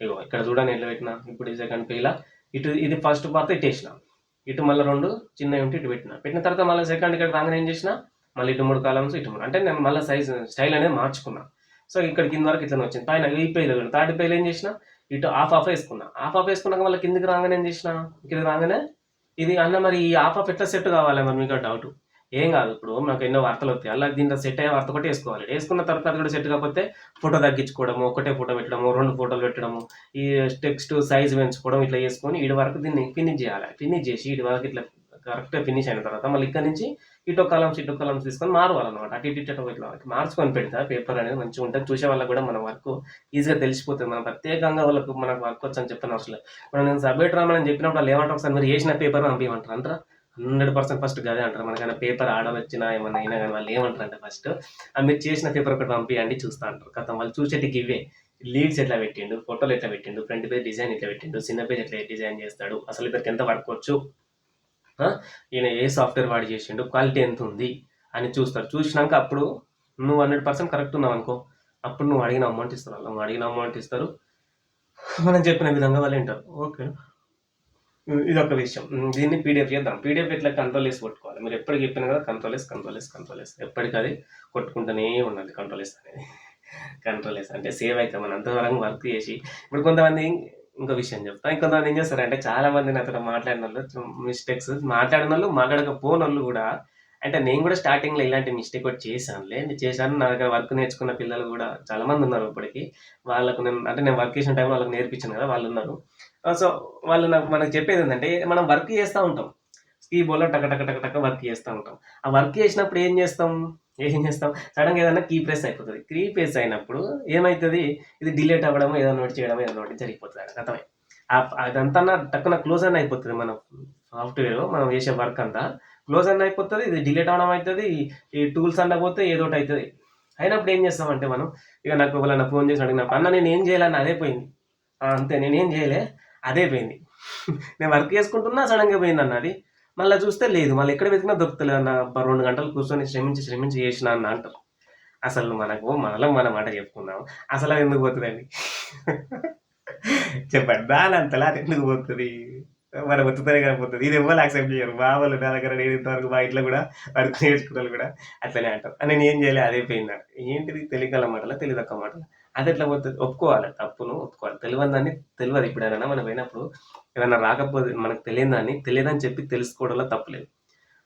ఇగో ఇక్కడ చూడండి ఎట్లా పెట్టినా. ఇప్పుడు సెకండ్ పేజ్లా ఇటు ఇది ఫస్ట్ వార్త ఇటు వేసిన. ఇటు మళ్ళీ రెండు చిన్నవి ఉంటే ఇటు పెట్టిన. పెట్టిన తర్వాత మళ్ళీ సెకండ్ ఇక్కడ రాగానే ఏం చేసిన? మళ్ళీ ఇటు మూడు కాలమ్స్ ఇటు మూడు. అంటే నేను మళ్ళీ సైజ్ స్టైల్ అనేది మార్చుకున్నా. సో ఇక్కడ కింద వరకు ఇట్లా వచ్చింది. పైన ఈ పేలు థర్డ్ పేలు ఏం చేసిన? ఇటు హాఫ్ ఆఫ్ వేసుకున్నా. హాఫ్ ఆఫ్ వేసుకున్నాక మళ్ళీ కిందికి రాగానే ఏం చేసిన? కిందికి రాగానే ఇది అన్న మరి ఈ హాఫ్ ఆఫ్ ఎట్లా సెట్ కావాలి మరి మీకు డౌట్ ఏం కాదు ఇప్పుడు నాకు ఎన్నో వార్తలు వస్తాయి. అలా దీంట్లో సెట్ అయ్యే వార్త ఒకటి వేసుకోవాలి. వేసుకున్న తర్వాత కూడా సెట్ కాకపోతే ఫోటో తగ్గించుకోవడము ఒకటే ఫోటో పెట్టడము రెండు ఫోటోలు పెట్టడము ఈ టెక్స్ట్ సైజ్ పెంచుకోవడం ఇట్లా చేసుకొని ఇటు వరకు దీన్ని ఫినిష్ చేయాలి. ఫినిష్ చేసి ఇటు వరకు ఇట్లా కరెక్ట్గా ఫినిష్ అయిన తర్వాత మళ్ళీ ఇక్కడ నుంచి ఇటో కాలమ్స్ ఇటో కాలమ్స్ తీసుకొని మారవాలన్నమాట. అటు ఇటు ఇటు ఇట్లా మార్చుకొని పెడతా. పేపర్ అనేది మంచిగా ఉంటుంది. చూసే వాళ్ళకి కూడా మన వర్క్ ఈజీగా తెలిసిపోతుంది. మనం ప్రత్యేకంగా వాళ్ళకు మనకు వర్క్ వచ్చని చెప్పిన అవసరం లేదు. మనం నేను సబ్మిట్ రామని చెప్పినప్పుడు వాళ్ళు ఏమంటారు? ఒకసారి మీరు వేసిన పేపర్ పంపించమంటారు? అంటారా? హండ్రెడ్ పర్సెంట్ ఫస్ట్ గదే అంటారు. మనకైనా పేపర్ ఆర్డర్ వచ్చినా అయినా కానీ వాళ్ళు ఏమంటారు అంటే ఫస్ట్ మీరు చేసిన పేపర్ ఒకటి పంపించండి చూస్తా అంటారు. కథ వాళ్ళు చూసేటికి ఇవే. లీడ్స్ ఎట్లా పెట్టిండు? ఫోటోలు ఎట్లా పెట్టిండు? ఫ్రంట్ పేజ్ డిజైన్ ఎట్లా పెట్టిండు? చిన్న పేజ్ ఎట్లా డిజైన్ చేస్తాడు? అసలు ఇద్దరికి ఎంత పడుకోవచ్చు ఈయన ఏ సాఫ్ట్వేర్ వాడి చేసిండు క్వాలిటీ ఎంత ఉంది అని చూస్తారు. చూసినాక అప్పుడు నువ్వు హండ్రెడ్ పర్సెంట్ కరెక్ట్ ఉన్నావు అనుకో. అప్పుడు నువ్వు అడిగిన అమౌంట్ ఇస్తారు. వాళ్ళు నువ్వు అడిగిన అమౌంట్ ఇస్తారు. మనం చెప్పిన విధంగా వాళ్ళు వింటారు. ఓకే. ఇది ఒక విషయం దీన్ని పీడిఎఫ్ చేద్దాం. పీడిఎఫ్ ఎట్లా కంట్రోల్ చేసి కొట్టుకోవాలి? మీరు ఎప్పటికి చెప్పినా కదా కంట్రోల్ చేసి కంట్రోల్ చేసి కంట్రోల్ వేసి ఎప్పటికది కొట్టుకుంటూనే ఉండాలి కంట్రోల్ వేసి అనేది. కంట్రోల్ వేసి అంటే సేవ్ అవుతాం మనం అంతవరకు వర్క్ చేసి. ఇప్పుడు కొంతమంది ఇంకో విషయం చెప్తా. ఇంకొంతమంది ఏం చేస్తారంటే చాలా మంది నాతో మాట్లాడిన వాళ్ళు మిస్టేక్స్ మాట్లాడిన వాళ్ళు మాట్లాడకపోని వాళ్ళు కూడా అంటే నేను కూడా స్టార్టింగ్లో ఇలాంటి మిస్టేక్ ఒకటి చేశానులే. నేను చేశాను నా దగ్గర వర్క్ నేర్చుకున్న పిల్లలు కూడా చాలా మంది ఉన్నారు ఇప్పటికి. వాళ్ళకు నేను అంటే నేను వర్క్ చేసిన టైంలో వాళ్ళకి నేర్పించాను కదా వాళ్ళు ఉన్నారు. సో వాళ్ళు నాకు మనకు చెప్పేది ఏంటంటే మనం వర్క్ చేస్తూ ఉంటాం. స్కీ బోల్లో టక టక టక టక వర్క్ చేస్తూ ఉంటాం. ఆ వర్క్ చేసినప్పుడు ఏం చేస్తాం? ఏం చేస్తాం? సడన్గా ఏదైనా కీ ప్రెస్ అయిపోతుంది. కీ ప్రెస్ అయినప్పుడు ఏమవుతుంది ఇది డిలేట్ అవ్వడం ఏదైనా నోట్ చేయడం ఏదైనా ఒకటి జరిగిపోతుంది. అది అర్థమై? అదంతా టక్కున క్లోజ్ అని అయిపోతుంది మన సాఫ్ట్వేర్ మనం చేసే వర్క్ అంతా. క్లోజ్ అని అయిపోతుంది ఇది డిలేట్ అవడం అవుతుంది ఈ టూల్స్ అన్న పోతే ఏదో ఒకటి అవుతుంది అయినప్పుడు ఏం చేస్తామంటే మనం ఇక నాకు ఎవరైనా ఫోన్ చేసి అడిగినప్పుడు అన్న నేను ఏం చేయాలని అదే పోయింది. అంతే నేనేం చేయలే అదే పోయింది. నేను వర్క్ చేసుకుంటున్నా సడన్గా పోయింది అన్నది మళ్ళీ చూస్తే లేదు మళ్ళీ ఎక్కడ వెతికినా దొరుకుతలే అన్న రెండు గంటలు కూర్చొని శ్రమించి శ్రమించి చేసిన అన్న అంటారు అసలు మనకు మనలో మన మాట చెప్పుకుందాం. అసలు అది ఎందుకు పోతుందండి? చెప్పండి దాని అంతలా అది ఎందుకు పోతుంది? మన బతుకుతానే కనిపోతుంది ఇది ఎవరు యాక్సెప్ట్ చేయరు. మా వాళ్ళు నా దగ్గర నేను ఇంతవరకు మా ఇంట్లో కూడా వర్క్ నేర్చుకున్న కూడా అట్లనే అంటారు. నేను ఏం చేయలే అదే పోయింది ఏంటిది? తెలియగల మాటల తెలియదక్క మాటలు. అది ఎట్లా పోతుంది? ఒప్పుకోవాలి? తప్పును ఒప్పుకోవాలి? తెలియని దాన్ని తెలియదు. ఇప్పుడైనా మనం పోయినప్పుడు ఏమైనా రాకపోతే మనకు తెలియని దాన్ని తెలియదని చెప్పి తెలుసుకోవడంలో తప్పులేదు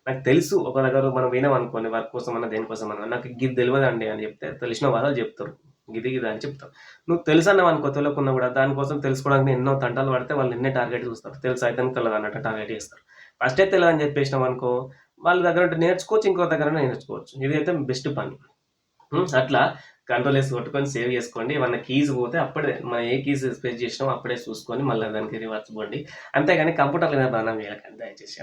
నాకు తెలుసు ఒక దగ్గర మనం పోయినాం అనుకోండి వర్క్ కోసం అన్న దేనికోసం అన్న నాకు గిది తెలియదండి అని చెప్తే తెలిసిన వాళ్ళు చెప్తారు. గిది గిది అని చెప్తారు. నువ్వు తెలుసు అన్నావు అనుకో తెలియకున్నా కూడా దానికోసం తెలుసుకోవడానికి ఎన్నో తంటాలు పడితే వాళ్ళు ఎన్నే టార్గెట్ చూస్తారు? తెలుసు? అయితే తెలియదు అన్నట్టు టార్గెట్ చేస్తారు. ఫస్టే తెలియదని చెప్పేసినాం అనుకో వాళ్ళ దగ్గర ఉంటే నేర్చుకోవచ్చు ఇంకో దగ్గర నేర్చుకోవచ్చు. ఇది అయితే బెస్ట్ పని అట్లా కంట్రోల్ వేసి కొట్టుకొని సేవ్ చేసుకోండి. ఏమన్నా కీస్ పోతే అప్పుడే మనం ఏ కీస్ స్పేస్ చేసినామో అప్పుడే చూసుకొని మళ్ళీ దానికి రివర్స్ పోండి అంతేగాని కంప్యూటర్ మీద బదనం లేకండి దయచేసి.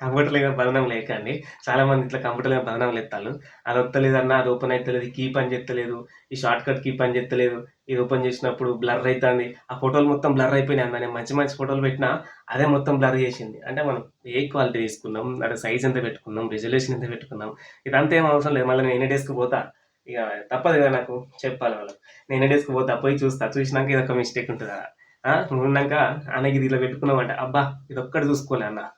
కంప్యూటర్ల మీద బదనం లేకండి. చాలా మంది ఇట్లా కంప్యూటర్ మీద బదనం లేస్తాను అది వస్తలేదన్నా అది ఓపెన్ అవుతలేదు కీ పని చెప్తలేదు ఈ షార్ట్ కట్ కీ పని చెప్తలేదు ఇది ఓపెన్ చేసినప్పుడు బ్లర్ అవుతుంది ఆ ఫోటోలు మొత్తం బ్లర్ అయిపోయినాయి అన్న నేను మంచి మంచి ఫోటోలు పెట్టినా అదే మొత్తం బ్లర్ చేసింది. అంటే మనం ఏ క్వాలిటీ తీసుకున్నాం అంటే సైజ్ ఎంత పెట్టుకున్నాం రిజల్యూషన్ ఎంత పెట్టుకున్నాం ఇదంతా ఏం అవసరం లేదు. మళ్ళీ నేను ఎన్ని డేస్కి పోతా? ఇక తప్పదు కదా నాకు చెప్పాలి వాళ్ళు నేను ఎన్ని డేస్కి పోతా పోయి చూస్తా. చూసినాక ఇది ఒక మిస్టేక్ ఉంటుందా? ఆ, ఉన్నాక అన్నకి ఇది ఇలా అబ్బా ఇది ఒక్కటి చూసుకోలే అన్న.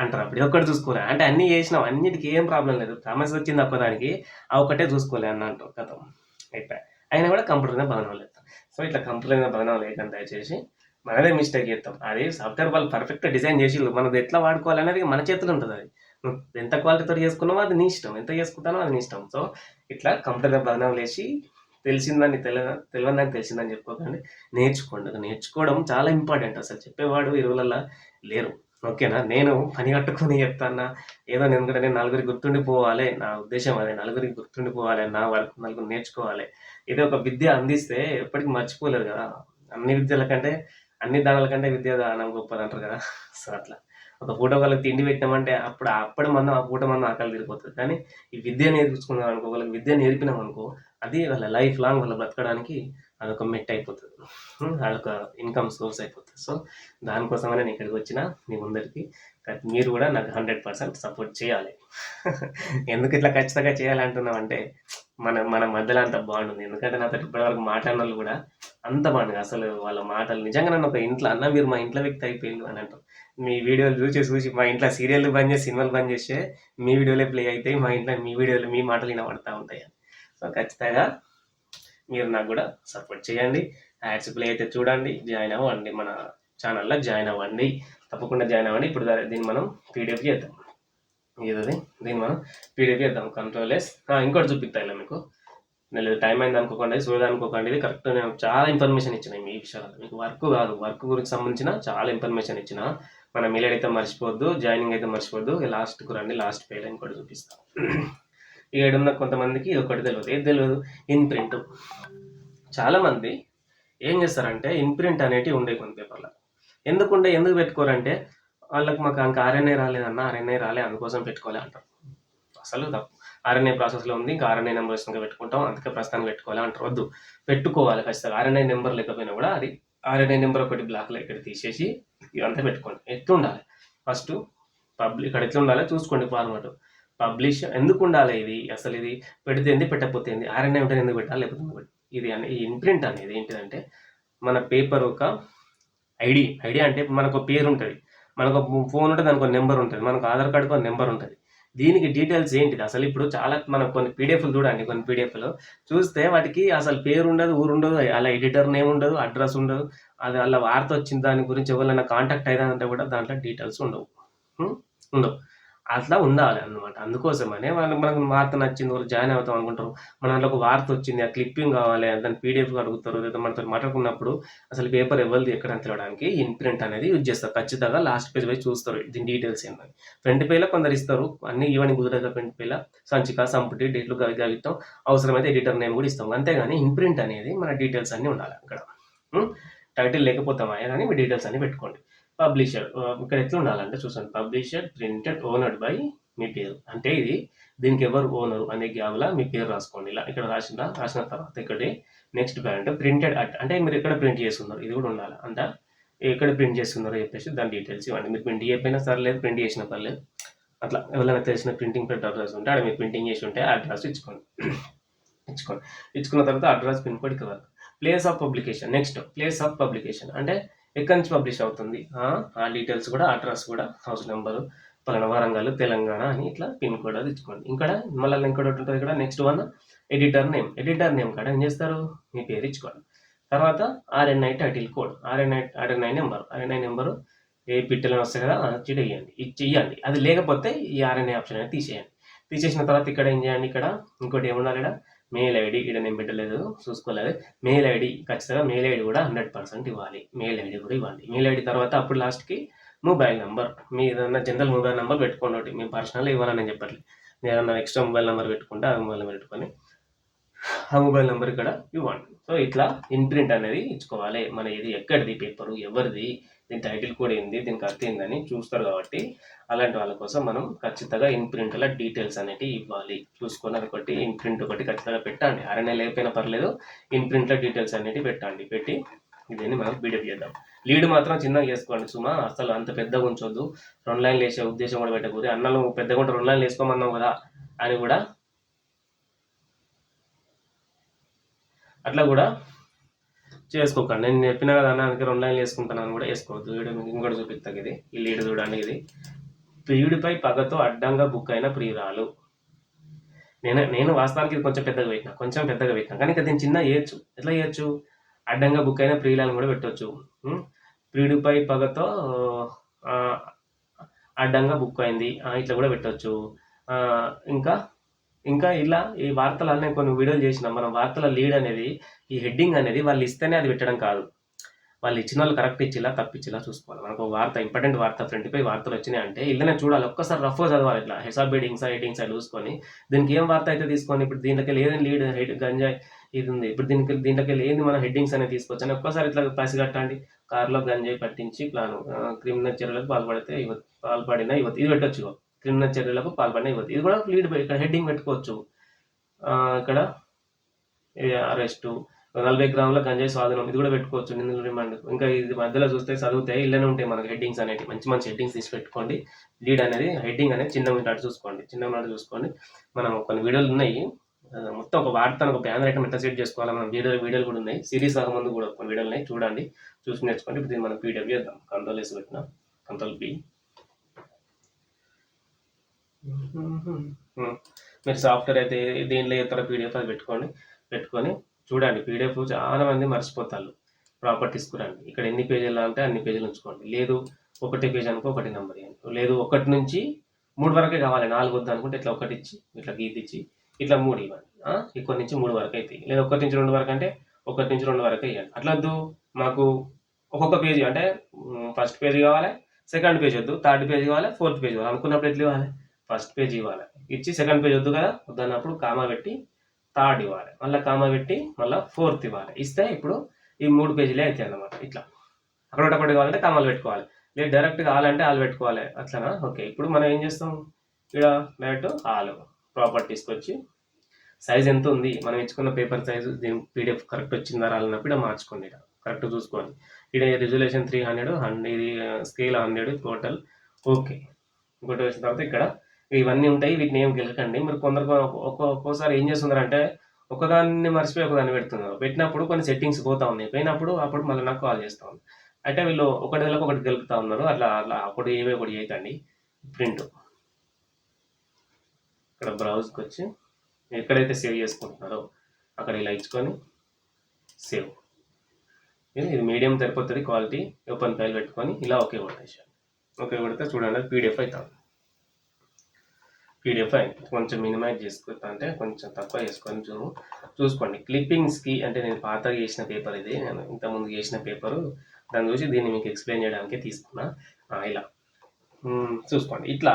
అంటారు అప్పుడు. ఇది ఒక్కటి చూసుకోలే. అంటే అన్ని చేసినాం అన్నిటికీ ఏం ప్రాబ్లం లేదు. సమస్య వచ్చింది ఒక్కదానికి ఆ ఒక్కటే చూసుకోలే అన్న అంటారు కథం. అయిపోయి అయినా కూడా కంప్యూటర్ మీద లేదు సో ఇట్లా కంప్యూటర్ మీద లేకుండా దయచేసి మనదే మిస్టేక్ చేస్తాం. అది సాఫ్ట్వేర్ వాళ్ళు పర్ఫెక్ట్ డిజైన్ చేసి మనది ఎట్లా వాడుకోవాలనేది మన చేతిలో ఉంటుంది అది. నువ్వు ఎంత క్వాలిటీతో చేసుకున్నావో అది నీ ఇష్టం. ఎంత చేసుకుంటానో అది నీ ఇష్టం. సో ఇట్లా కంప్యూటర్ మీద బదనం లేచి తెలిసిందని తెల తెలియదని తెలిసిందని చెప్పుకోకండి. నేర్చుకోండి. నేర్చుకోవడం చాలా ఇంపార్టెంట్ అసలు చెప్పేవాడు ఈ లేరు. ఓకేనా నేను పని కట్టుకొని చెప్తానా ఏదో నేను కూడా నేను నలుగురికి గుర్తుండిపోవాలి. నా ఉద్దేశం అదే. నలుగురికి గుర్తుండిపోవాలి. నా వరకు నలుగురు నేర్చుకోవాలి. ఇది ఒక విద్య అందిస్తే ఎప్పటికీ మర్చిపోలేదు కదా. అన్ని విద్యల కంటే అన్ని దానాల కంటే విద్య దానం గొప్పది అంటారు కదా. సో అట్లా. ఒక పూట వాళ్ళకి తిండి పెట్టామంటే అప్పుడు అప్పుడు మందం ఆ పూట మందం ఆకలి తీరిపోతుంది కానీ ఈ విద్య నేర్పించుకున్నాం అనుకో వాళ్ళకి విద్య నేర్పినాం అనుకో అది వాళ్ళ లైఫ్ లాంగ్ వాళ్ళ బ్రతకడానికి అదొక మెట్ అయిపోతుంది. అదొక ఇన్కమ్ సోర్స్ అయిపోతుంది. సో దానికోసమనే నేను ఇక్కడికి వచ్చిన మీ ముందరికి. మీరు కూడా నాకు హండ్రెడ్ పర్సెంట్ సపోర్ట్ చేయాలి. ఎందుకు ఇట్లా ఖచ్చితంగా చేయాలంటున్నామంటే మన మన మధ్యలో అంత బాగుంటుంది. ఎందుకంటే నాతో ఇప్పటివరకు మాట్లాడిన వాళ్ళు కూడా అంత బాగుంది. అసలు వాళ్ళ మాటలు నిజంగా నన్ను ఒక ఇంట్లో అన్న మీరు మా ఇంట్లో వ్యక్తి అయిపోయింది అని అంటారు మీ వీడియోలు చూసి చూసి మా ఇంట్లో సీరియల్ బంద్ చేసి సినిమాలు బంద్ చేస్తే మీ వీడియోలే ప్లే అవుతాయి మా ఇంట్లో మీ వీడియోలు మీ మాటలు వినబడతా ఉంటాయి సో ఖచ్చితంగా మీరు నాకు కూడా సపోర్ట్ చేయండి. యాడ్స్ ప్లే అయితే చూడండి జాయిన్ అవ్వండి మన ఛానల్లో జాయిన్ అవ్వండి. తప్పకుండా జాయిన్ అవ్వండి. ఇప్పుడు దీన్ని మనం పీడిఎఫ్ చేద్దాం. ఏదది? దీన్ని మనం పీడిఎఫ్ చేద్దాం. కంట్రోల్ ఎస్ ఇంకోటి చూపిస్తా ఇలా మీకు. నేను టైం అయింది అనుకోకండి చూడదనుకోకండి ఇది కరెక్ట్ నేను చాలా ఇన్ఫర్మేషన్ ఇచ్చిన మీ విషయాలు మీకు వర్క్ కాదు వర్క్ గురించి సంబంధించిన చాలా ఇన్ఫర్మేషన్ ఇచ్చిన. మన మెయిల్ అయితే మర్చిపోద్దు జాయినింగ్ అయితే మర్చిపోద్దు లాస్ట్కు రండి లాస్ట్ పేజ్ కూడా చూపిస్తాం. ఈ ఏడున్న కొంతమందికి ఇది ఒకటి తెలియదు ఏది తెలియదు ఇన్ ప్రింట్ ఏం చేస్తారంటే ఇన్ ప్రింట్ అనేటివి ఉండే కొన్ని పేపర్లో ఎందుకుంటే ఎందుకు పెట్టుకోరంటే వాళ్ళకి మాకు ఇంకా ఆర్ఎన్ఏ రాలేదన్న ఆర్ఎన్ఐ రాలే అందుకోసం పెట్టుకోలే అంటారు. అసలు తప్పు. ఆర్ఎన్ఏ ప్రాసెస్లో ఉంది ఇంకా ఆర్ఎన్ఐ నెంబర్ ఇంకా పెట్టుకుంటాం అందుకే ప్రస్తుతానికి పెట్టుకోవాలి అంటారు. వద్దు. పెట్టుకోవాలి ఖచ్చితంగా. ఆర్ఎన్ఐ నెంబర్ లేకపోయినా కూడా అది ఆర్ఎన్ఐ నెంబర్ ఒకటి బ్లాక్లో ఇక్కడ తీసేసి ఇదంతా పెట్టుకోండి. ఎట్లా ఉండాలి ఫస్ట్ పబ్లిక్ ఇక్కడ ఎట్లా ఉండాలి చూసుకోండి ఫార్మాట్ పబ్లిష్ ఎందుకు ఉండాలి ఇది? అసలు ఇది పెడితే ఏంది? పెట్టకపోతే ఏంది? ఆర్ఎన్ఐ ఉంటే ఎందుకు పెట్టాలి? లేకపోతే ఇది అనే ఈ ఇంప్రింట్ అనేది ఏంటిదంటే మన పేపర్ ఒక ఐడి ఐడి అంటే మనకు పేరు ఉంటుంది. మనకు ఒక ఫోన్ ఉంటుంది దానికి ఒక నెంబర్ ఉంటుంది. మనకు ఆధార్ కార్డుకు ఒక నెంబర్ ఉంటుంది. దీనికి డీటెయిల్స్ ఏంటిది? అసలు ఇప్పుడు చాలా మనం కొన్ని పీడిఎఫ్లు చూడండి కొన్ని పీడిఎఫ్లు చూస్తే వాటికి అసలు పేరు ఉండదు ఊరు ఉండదు అలా ఎడిటర్ నేమ్ ఉండదు అడ్రస్ ఉండదు. అది అలా వార్త వచ్చిన దాని గురించి ఎవరైనా కాంటాక్ట్ అయ్యారంటే కూడా దాంట్లో డీటెయిల్స్ ఉండవు. ఉండవు. అట్లా ఉండాలి అన్నమాట. అందుకోసమనే మనం మనకు వార్త నచ్చింది వాళ్ళు జాయిన్ అవుతాం అనుకుంటారు. మన దాంట్లో ఒక వార్త వచ్చింది ఆ క్లిప్పింగ్ కావాలి దాని పీడిఎఫ్ అడుగుతారు లేదా మనతో మాట్లాడుకున్నప్పుడు అసలు పేపర్ ఎవరిది ఎక్కడ అని తెలియడానికి ఇన్ ప్రింట్ అనేది యూజ్ చేస్తారు. ఖచ్చితంగా లాస్ట్ పేజ్ పోయి చూస్తారు దీని డీటెయిల్స్ ఏంటని ఫ్రంట్ పేజ్లో కొందరు ఇస్తారు. అన్ని ఇవన్నీ కుదరదు ఫ్రంట్ పేజ్లో సంచిక సంపుటి డేట్లు గలిగిస్తాం అవసరమైతే ఎడిటర్ నేమ్ కూడా ఇస్తాం. అంతేగాని ఇన్ ప్రింట్ అనేది మన డీటెయిల్స్ అన్నీ ఉండాలి అక్కడ. టైటిల్ లేకపోతామా కానీ మీ డీటెయిల్స్ అన్ని పెట్టుకోండి. పబ్లిషర్. ఇక్కడ ఎట్లా ఉండాలంటే చూసాను. పబ్లిషర్ ప్రింటెడ్ ఓనర్డ్ బై మీ పేరు. అంటే ఇది దీనికి ఎవరు ఓనర్ అనే గ్యాబ్లా మీ పేరు రాసుకోండి. ఇలా ఇక్కడ రాసిన రాసిన తర్వాత ఇక్కడ నెక్స్ట్ బ్రాండ్ ప్రింటెడ్ అట్. అంటే మీరు ఎక్కడ ప్రింట్ చేస్తున్నారు? ఇది కూడా ఉండాలి? అంట ఎక్కడ ప్రింట్ చేస్తున్నారో చెప్పేసి దాని డీటెయిల్స్ ఇవ్వండి. మీరు ప్రింట్ చేయకపోయినా సర్లేదు ప్రింట్ చేసిన పర్లేదు. అట్లా ఎవరైనా తెలిసిన ప్రింటింగ్ ప్రింట్ అడ్రస్ ఉంటే అక్కడ మీరు ప్రింటింగ్ చేసి ఉంటే అడ్రస్ ఇచ్చుకోండి. ఇచ్చుకోండి. ఇచ్చుకున్న తర్వాత అడ్రస్ పిన్ కోడ్ ఇక్కడ place of publication. Next place of publication. అంటే ఎక్కడి నుంచి పబ్లిష్ అవుతుంది? ఆ, డీటెయిల్స్ కూడా అడ్రస్ కూడా హౌస్ నెంబరు పలానా వరంగల్ తెలంగాణ అని ఇట్లా పిన్ కోడ్ అది ఇచ్చుకోండి. ఇక్కడ మళ్ళీ ఇంకోటి ఒకటి ఉంటుంది ఇక్కడ. Next one editor name editor name కాడ ఏం చేస్తారు? మీ పేరు ఇచ్చుకోండి. తర్వాత RNI title code RNI RNI number RNI number ఏ పిట్టలను వస్తాయి కదా అది ఇవ్వండి ఇచ్చి ఇవ్వండి అది లేకపోతే ఈ ఆర్ఎన్ఐ ఆప్షన్ అనేది తీసేయండి. తీసేసిన తర్వాత ఇక్కడ ఏం చేయండి ఇక్కడ? ఇంకోటి ఏముండాలి ఇక్కడ? మెయిల్ ఐడి ఇక్కడ నేను పెట్టలేదు చూసుకోలేదు. మెయిల్ ఐడి ఖచ్చితంగా మెయిల్ ఐడి కూడా హండ్రెడ్ పర్సెంట్ ఇవ్వాలి. మెయిల్ ఐడి కూడా ఇవ్వండి. మెయిల్ ఐడి తర్వాత అప్పుడు లాస్ట్కి మొబైల్ నెంబర్. మీ ఏదన్నా జనరల్ మొబైల్ నెంబర్ పెట్టుకోండి ఒకటి. మీ పర్సనల్ ఇవ్వాలని చెప్పట్లేదు నేను ఏదన్నా ఎక్స్ట్రా మొబైల్ నెంబర్ పెట్టుకుంటే ఆ మొబైల్ నెంబర్ పెట్టుకొని ఆ మొబైల్ నెంబర్ ఇక్కడ ఇవ్వండి. సో ఇట్లా ఇన్ప్రింట్ అనేది ఇచ్చుకోవాలి. మన ఇది ఎక్కడిది పేపరు ఎవరిది దీని టైటిల్ కూడా ఏంది దీనికి అర్థం ఏందని చూస్తారు కాబట్టి అలాంటి వాళ్ళ కోసం మనం ఖచ్చితంగా ఇన్ప్రింట్ల డీటెయిల్స్ అనేటివి ఇవ్వాలి. చూసుకొని అది ఒకటి ఇన్ప్రింట్ ఒకటి ఖచ్చితంగా పెట్టండి. అరనే లేకపోయినా పర్లేదు ఇన్ప్రింట్ల డీటెయిల్స్ అనేటివి పెట్టండి. పెట్టి ఇదేని మనం బీడప్ చేద్దాం. లీడ్ మాత్రం చిన్నగా చేసుకోండి సుమా. అసలు అంత పెద్దగా ఉంచొద్దు. రెండు లైన్లు వేసే ఉద్దేశం కూడా పెట్టకూడదు. అన్నలు పెద్దగా ఉంటే రెండు లైన్లు వేసుకోమన్నాం కదా అని కూడా అట్లా కూడా చేసుకోకండి. నేను చెప్పిన కదా అందుకే రెండు లైన్లు వేసుకుంటానని కూడా వేసుకోవద్దు. వీడియో మీకు ఇంకోటి చూపిస్తాను ఇది. ఈ లీడ్ చూడండి ఇది. ప్రియుడిపై పగతో అడ్డంగా బుక్ అయిన ప్రియురాలు. నేను నేను వాస్తవానికి ఇది కొంచెం పెద్దగా పెట్టిన. కొంచెం పెద్దగా పెట్టిన. కానీ ఇక దీన్ని చిన్న వేయచ్చు ఎట్లా వేయచ్చు అడ్డంగా బుక్ అయిన ప్రియులను కూడా పెట్టవచ్చు ప్రియుడిపై పగతో అడ్డంగా బుక్ అయింది. ఇట్లా కూడా పెట్టవచ్చు ఇంకా ఇంకా ఇలా ఈ వార్తలనే కొన్ని వీడియోలు చేసినాం. మనం వార్తల లీడ్ అనేది ఈ హెడ్డింగ్ అనేది వాళ్ళు ఇస్తేనే అది పెట్టడం కాదు. వాళ్ళు ఇచ్చిన వాళ్ళు కరెక్ట్ ఇచ్చిలా తప్పిచ్చిలా చూసుకోవాలి. మనకు వార్త ఇంపార్టెంట్ వార్త ఫ్రంట్ పై వార్తలు వచ్చినాయి అంటే ఇళ్ళనే చూడాలి. ఒక్కసారి రఫ్ చదవాలి ఇట్లా. హెసాబ్ హెడ్డింగ్స్ హెడ్డింగ్స్ అవి చూసుకొని దీనికి ఏం వార్త అయితే తీసుకొని ఇప్పుడు దీంట్లోకి లేదని లీడ్ హెడ్ గంజాయి ఇది ఉంది. ఇప్పుడు దీనికి దీంట్లోకి లేని మన హెడ్డింగ్స్ అనేది తీసుకోవచ్చు అని ఒక్కసారి ఇట్లా పసిగట్టండి కారులో గంజాయి పట్టించి ప్లాను క్రిమినల్ చర్యలకు పాల్పడితే యువత పాల్పడిన యువతి ఇది పెట్టొచ్చు క్రిమినల్ చర్యలకు పాల్పడిన యువతి. ఇది కూడా లీడ్ ఇక్కడ హెడ్డింగ్ పెట్టుకోవచ్చు. ఇక్కడ అరెస్టు నలభై గ్రాముల గంజాయి స్వాధీనం ఇది కూడా పెట్టుకోవచ్చు నిందులు రిమాండ్. ఇంకా ఇది మధ్యలో చూస్తే చదివితే ఇళ్ళనే ఉంటాయి మనకి హెడ్డింగ్స్ అనేవి మంచి మంచి హెడ్డింగ్స్ తీసి పెట్టుకోండి. లీడ్ అనేది హెడ్డింగ్ అనేది చిన్న ఉన్నట్టు చూసుకోండి. చిన్న ఉన్నట్టు చూసుకోండి మనం కొన్ని వీడియోలు ఉన్నాయి. మొత్తం ఒక వార్తను ఒక బ్యానర్ ఐటమ్ ఎట్లా సెట్ చేసుకోవాలి మనం వీడియో వీడియోలు కూడా ఉన్నాయి. సిరీస్ సగం ముందు కూడా కొన్ని వీడియోలు ఉన్నాయి. చూడండి. చూసి నేర్చుకోండి. ఇప్పుడు దీన్ని మనం పీడిఎఫ్ చేద్దాం. కంట్రోల్ వేసి పెట్టిన. కంట్రోల్ బి మీరు సాఫ్ట్వేర్ అయితే దేంట్లో ఇతర పీడిఎఫ్ అది పెట్టుకోండి. పెట్టుకొని చూడండి పీడిఎఫ్ చాలా మంది మర్చిపోతారు. ప్రాపర్టీస్ కూడా ఇక్కడ ఎన్ని పేజీలు అంటే అన్ని పేజీలు ఉంచుకోండి. లేదు ఒకటి పేజ్ అనుకో ఒకటి నెంబర్ ఇవ్వండి లేదు ఒకటి నుంచి మూడు వరకే కావాలి. నాలుగు వద్దు అనుకుంటే ఇట్లా ఒకటి ఇచ్చి ఇట్లా గీత ఇచ్చి ఇట్లా మూడు ఇవ్వండి. ఆ? ఇక్కడి నుంచి మూడు వరకు అయితే లేదా ఒకటి నుంచి రెండు వరకు అంటే ఒకటి నుంచి రెండు వరకు ఇవ్వండి అట్లా వద్దు. మాకు ఒక్కొక్క పేజీ అంటే ఫస్ట్ పేజ్ కావాలి సెకండ్ పేజ్ వద్దు థర్డ్ పేజ్ కావాలి ఫోర్త్ పేజ్ కావాలి. అనుకున్నప్పుడు ఎట్లా ఇవ్వాలి? ఫస్ట్ పేజ్ ఇవ్వాలి. ఇచ్చి సెకండ్ పేజ్ వద్దు కదా? వద్దన్నప్పుడు కామా పెట్టి థర్డ్ ఇవ్వాలి. మళ్ళీ కామా పెట్టి మళ్ళీ ఫోర్త్ ఇవ్వాలి. ఇస్తే ఇప్పుడు ఈ మూడు పేజీలే అవుతాయి అన్నమాట. ఇట్లా. అక్కడ ఒకటి కావాలంటే కామాలు పెట్టుకోవాలి. లేదు డైరెక్ట్ కావాలంటే ఆలు పెట్టుకోవాలి. అట్లానా? ఓకే. ఇప్పుడు మనం ఏం చేస్తాం? ఇక్కడ డైరెక్ట్ ఆలు ప్రాపర్టీస్కి వచ్చి సైజ్ ఎంత ఉంది? మనం ఇచ్చుకున్న పేపర్ సైజు దీని పీడిఎఫ్ కరెక్ట్ వచ్చిందా రాలన్నప్పుడు ఇక్కడ మార్చుకోండి ఇక్కడ. కరెక్ట్ చూసుకోండి. ఇక్కడ రిజల్యూషన్ త్రీ హండ్రెడ్ హండ్రెడ్ ఇది స్కేల్ హండ్రెడ్ టోటల్. ఓకే. ఇంకోటి వచ్చిన తర్వాత ఇక్కడ ఇవన్నీ ఉంటాయి వీటిని ఏం గెలకండి. మీరు కొందరు ఒక్కో ఒక్కోసారి ఏం చేస్తున్నారంటే ఒకదాన్ని మర్చిపోయి ఒకదాన్ని పెడుతున్నారు. పెట్టినప్పుడు కొన్ని సెట్టింగ్స్ పోతా ఉన్నాయి. పోయినప్పుడు అప్పుడు మళ్ళీ నాకు కాల్ చేస్తా ఉంది అంటే వీళ్ళు ఒకటి నెలకు ఒకటి గెలుపుతా ఉన్నారు. అట్లా అట్లా అప్పుడు ఏవే ఒకటి చేయకండి. ప్రింట్. ఇక్కడ బ్రౌజ్కి వచ్చి ఎక్కడైతే సేవ్ చేసుకుంటున్నారో అక్కడ ఇలా ఇచ్చుకొని సేవ్ ఇది ఇది మీడియం సరిపోతుంది క్వాలిటీ ఓపెన్ ఫైల్ పెట్టుకొని ఇలా ఓకే కొట్టేసాను ఓకే కొడితే చూడండి పీడిఎఫ్ అవుతాం పీడిఎఫ్ కొంచెం మినిమైజ్ చేసుకుంటా అంటే కొంచెం తక్కువ చేసుకొని చూ చూసుకోండి. క్లిప్పింగ్స్కి అంటే నేను పాత చేసిన పేపర్ ఇది. నేను ఇంతకుముందు చేసిన పేపరు దాన్ని చూసి దీన్ని మీకు ఎక్స్ప్లెయిన్ చేయడానికి తీసుకున్నా. ఇలా. చూసుకోండి. ఇట్లా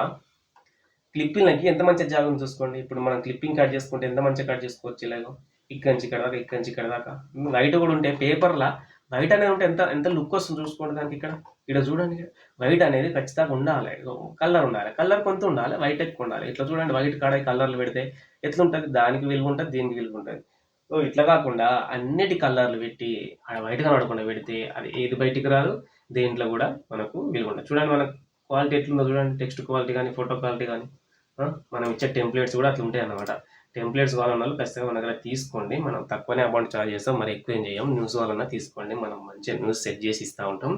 క్లిప్పింగ్లకి ఎంత మంచి జాగ్రత్త చూసుకోండి. ఇప్పుడు మనం క్లిప్పింగ్ కట్ చేసుకుంటే ఎంత మంచిగా కట్ చేసుకోవచ్చు ఇలాగో? ఇక్కడి నుంచి ఇక్కడ దాకా ఇక్కడి నుంచి ఇక్కడ దాకా. లైట్ కూడా ఉంటే పేపర్లా వైట్ అనేది ఉంటే ఎంత ఎంత లుక్ వస్తుంది చూసుకోండి దానికి ఇక్కడ. ఇక్కడ చూడండి. వైట్ అనేది ఖచ్చితంగా ఉండాలి. కలర్ ఉండాలి. కలర్ కొంత ఉండాలి. వైట్ ఎక్కువ ఉండాలి. ఇట్లా చూడండి వైట్ కాడ కలర్లు పెడితే ఎట్లుంటుంది? దానికి విలువ ఉంటుంది దీనికి విలువ ఉంటుంది. సో ఇట్లా కాకుండా అన్నిటి కలర్లు పెట్టి ఆ వైట్ కనబడకుండా పెడితే అది ఏది బయటికి రాదు. దేంట్లో కూడా మనకు విలువ ఉంటుంది చూడండి మన క్వాలిటీ ఎట్లుందో చూడండి. టెక్స్ట్ క్వాలిటీ కానీ ఫోటో క్వాలిటీ కానీ మనం ఇచ్చే టెంప్లెట్స్ కూడా అట్లా ఉంటాయి అన్నమాట. టెంప్లెట్స్ కావాలన్నా వాళ్ళు ఖచ్చితంగా మన దగ్గర తీసుకోండి. మనం తక్కువనే అమౌంట్ చార్జ్ చేస్తాం మరి ఎక్కువ ఏం చేయం. న్యూస్ వాళ్ళన్నా తీసుకోండి. మనం మంచిగా న్యూస్ సెట్ చేసి ఇస్తూ ఉంటాం.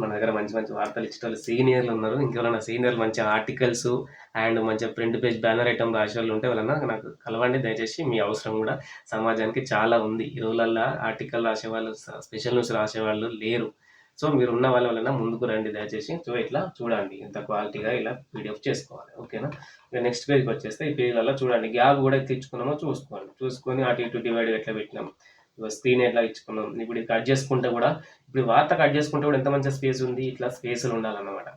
మన దగ్గర మంచి మంచి వార్తలు ఇచ్చే వాళ్ళు సీనియర్లు ఉన్నారు. ఇంకెవరైనా సీనియర్లు మంచి ఆర్టికల్స్ అండ్ మంచిగా ప్రింట్ పేజ్ బ్యానర్ ఐటమ్ రాసే వాళ్ళు ఉంటే వాళ్ళన్నా నాకు కలవండి. దయచేసి మీ అవసరం కూడా సమాజానికి చాలా ఉంది. ఈ రోజులల్లో ఆర్టికల్ రాసేవాళ్ళు స్పెషల్ న్యూస్ రాసేవాళ్ళు లేరు. సో మీరు ఉన్న వాళ్ళ వలన ముందుకు రండి దయచేసి. సో ఇట్లా చూడండి ఇంత క్వాలిటీగా ఇలా పీడిఎఫ్ చేసుకోవాలి ఓకేనా? ఇక నెక్స్ట్ పేజ్కి వచ్చేస్తే ఈ పేజ్లలో చూడండి. గ్యాప్ కూడా తెచ్చుకున్నామో? చూసుకోండి. చూసుకొని అటు ఇటు డివైడ్ ఎట్లా పెట్టినాం? స్క్రీన్ ఎట్లా ఇచ్చుకున్నాం? ఇప్పుడు ఇది కట్ చేసుకుంటే కూడా ఇప్పుడు వార్త కట్ చేసుకుంటే కూడా ఎంత మంచి స్పేస్ ఉంది? ఇట్లా స్పేస్లు ఉండాలన్నమాట.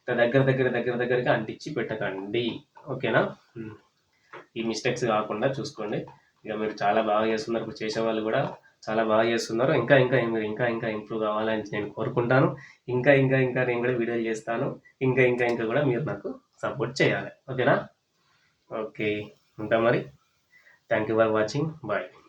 ఇట్లా దగ్గర దగ్గర దగ్గర దగ్గరగా అంటించి పెట్టకండి ఓకేనా? ఈ మిస్టేక్స్ కాకుండా చూసుకోండి. ఇక మీరు చాలా బాగా చేస్తున్నారు ఇప్పుడు చేసే వాళ్ళు కూడా చాలా బాగా చేస్తున్నారు. ఇంకా ఇంకా మీరు ఇంకా ఇంకా ఇంప్రూవ్ కావాలని నేను కోరుకుంటాను. ఇంకా ఇంకా ఇంకా నేను కూడా వీడియోలు చేస్తాను. ఇంకా ఇంకా ఇంకా కూడా మీరు నాకు సపోర్ట్ చేయాలి. ఓకేనా? ఓకే. ఉంటా మరి. Thank you for watching bye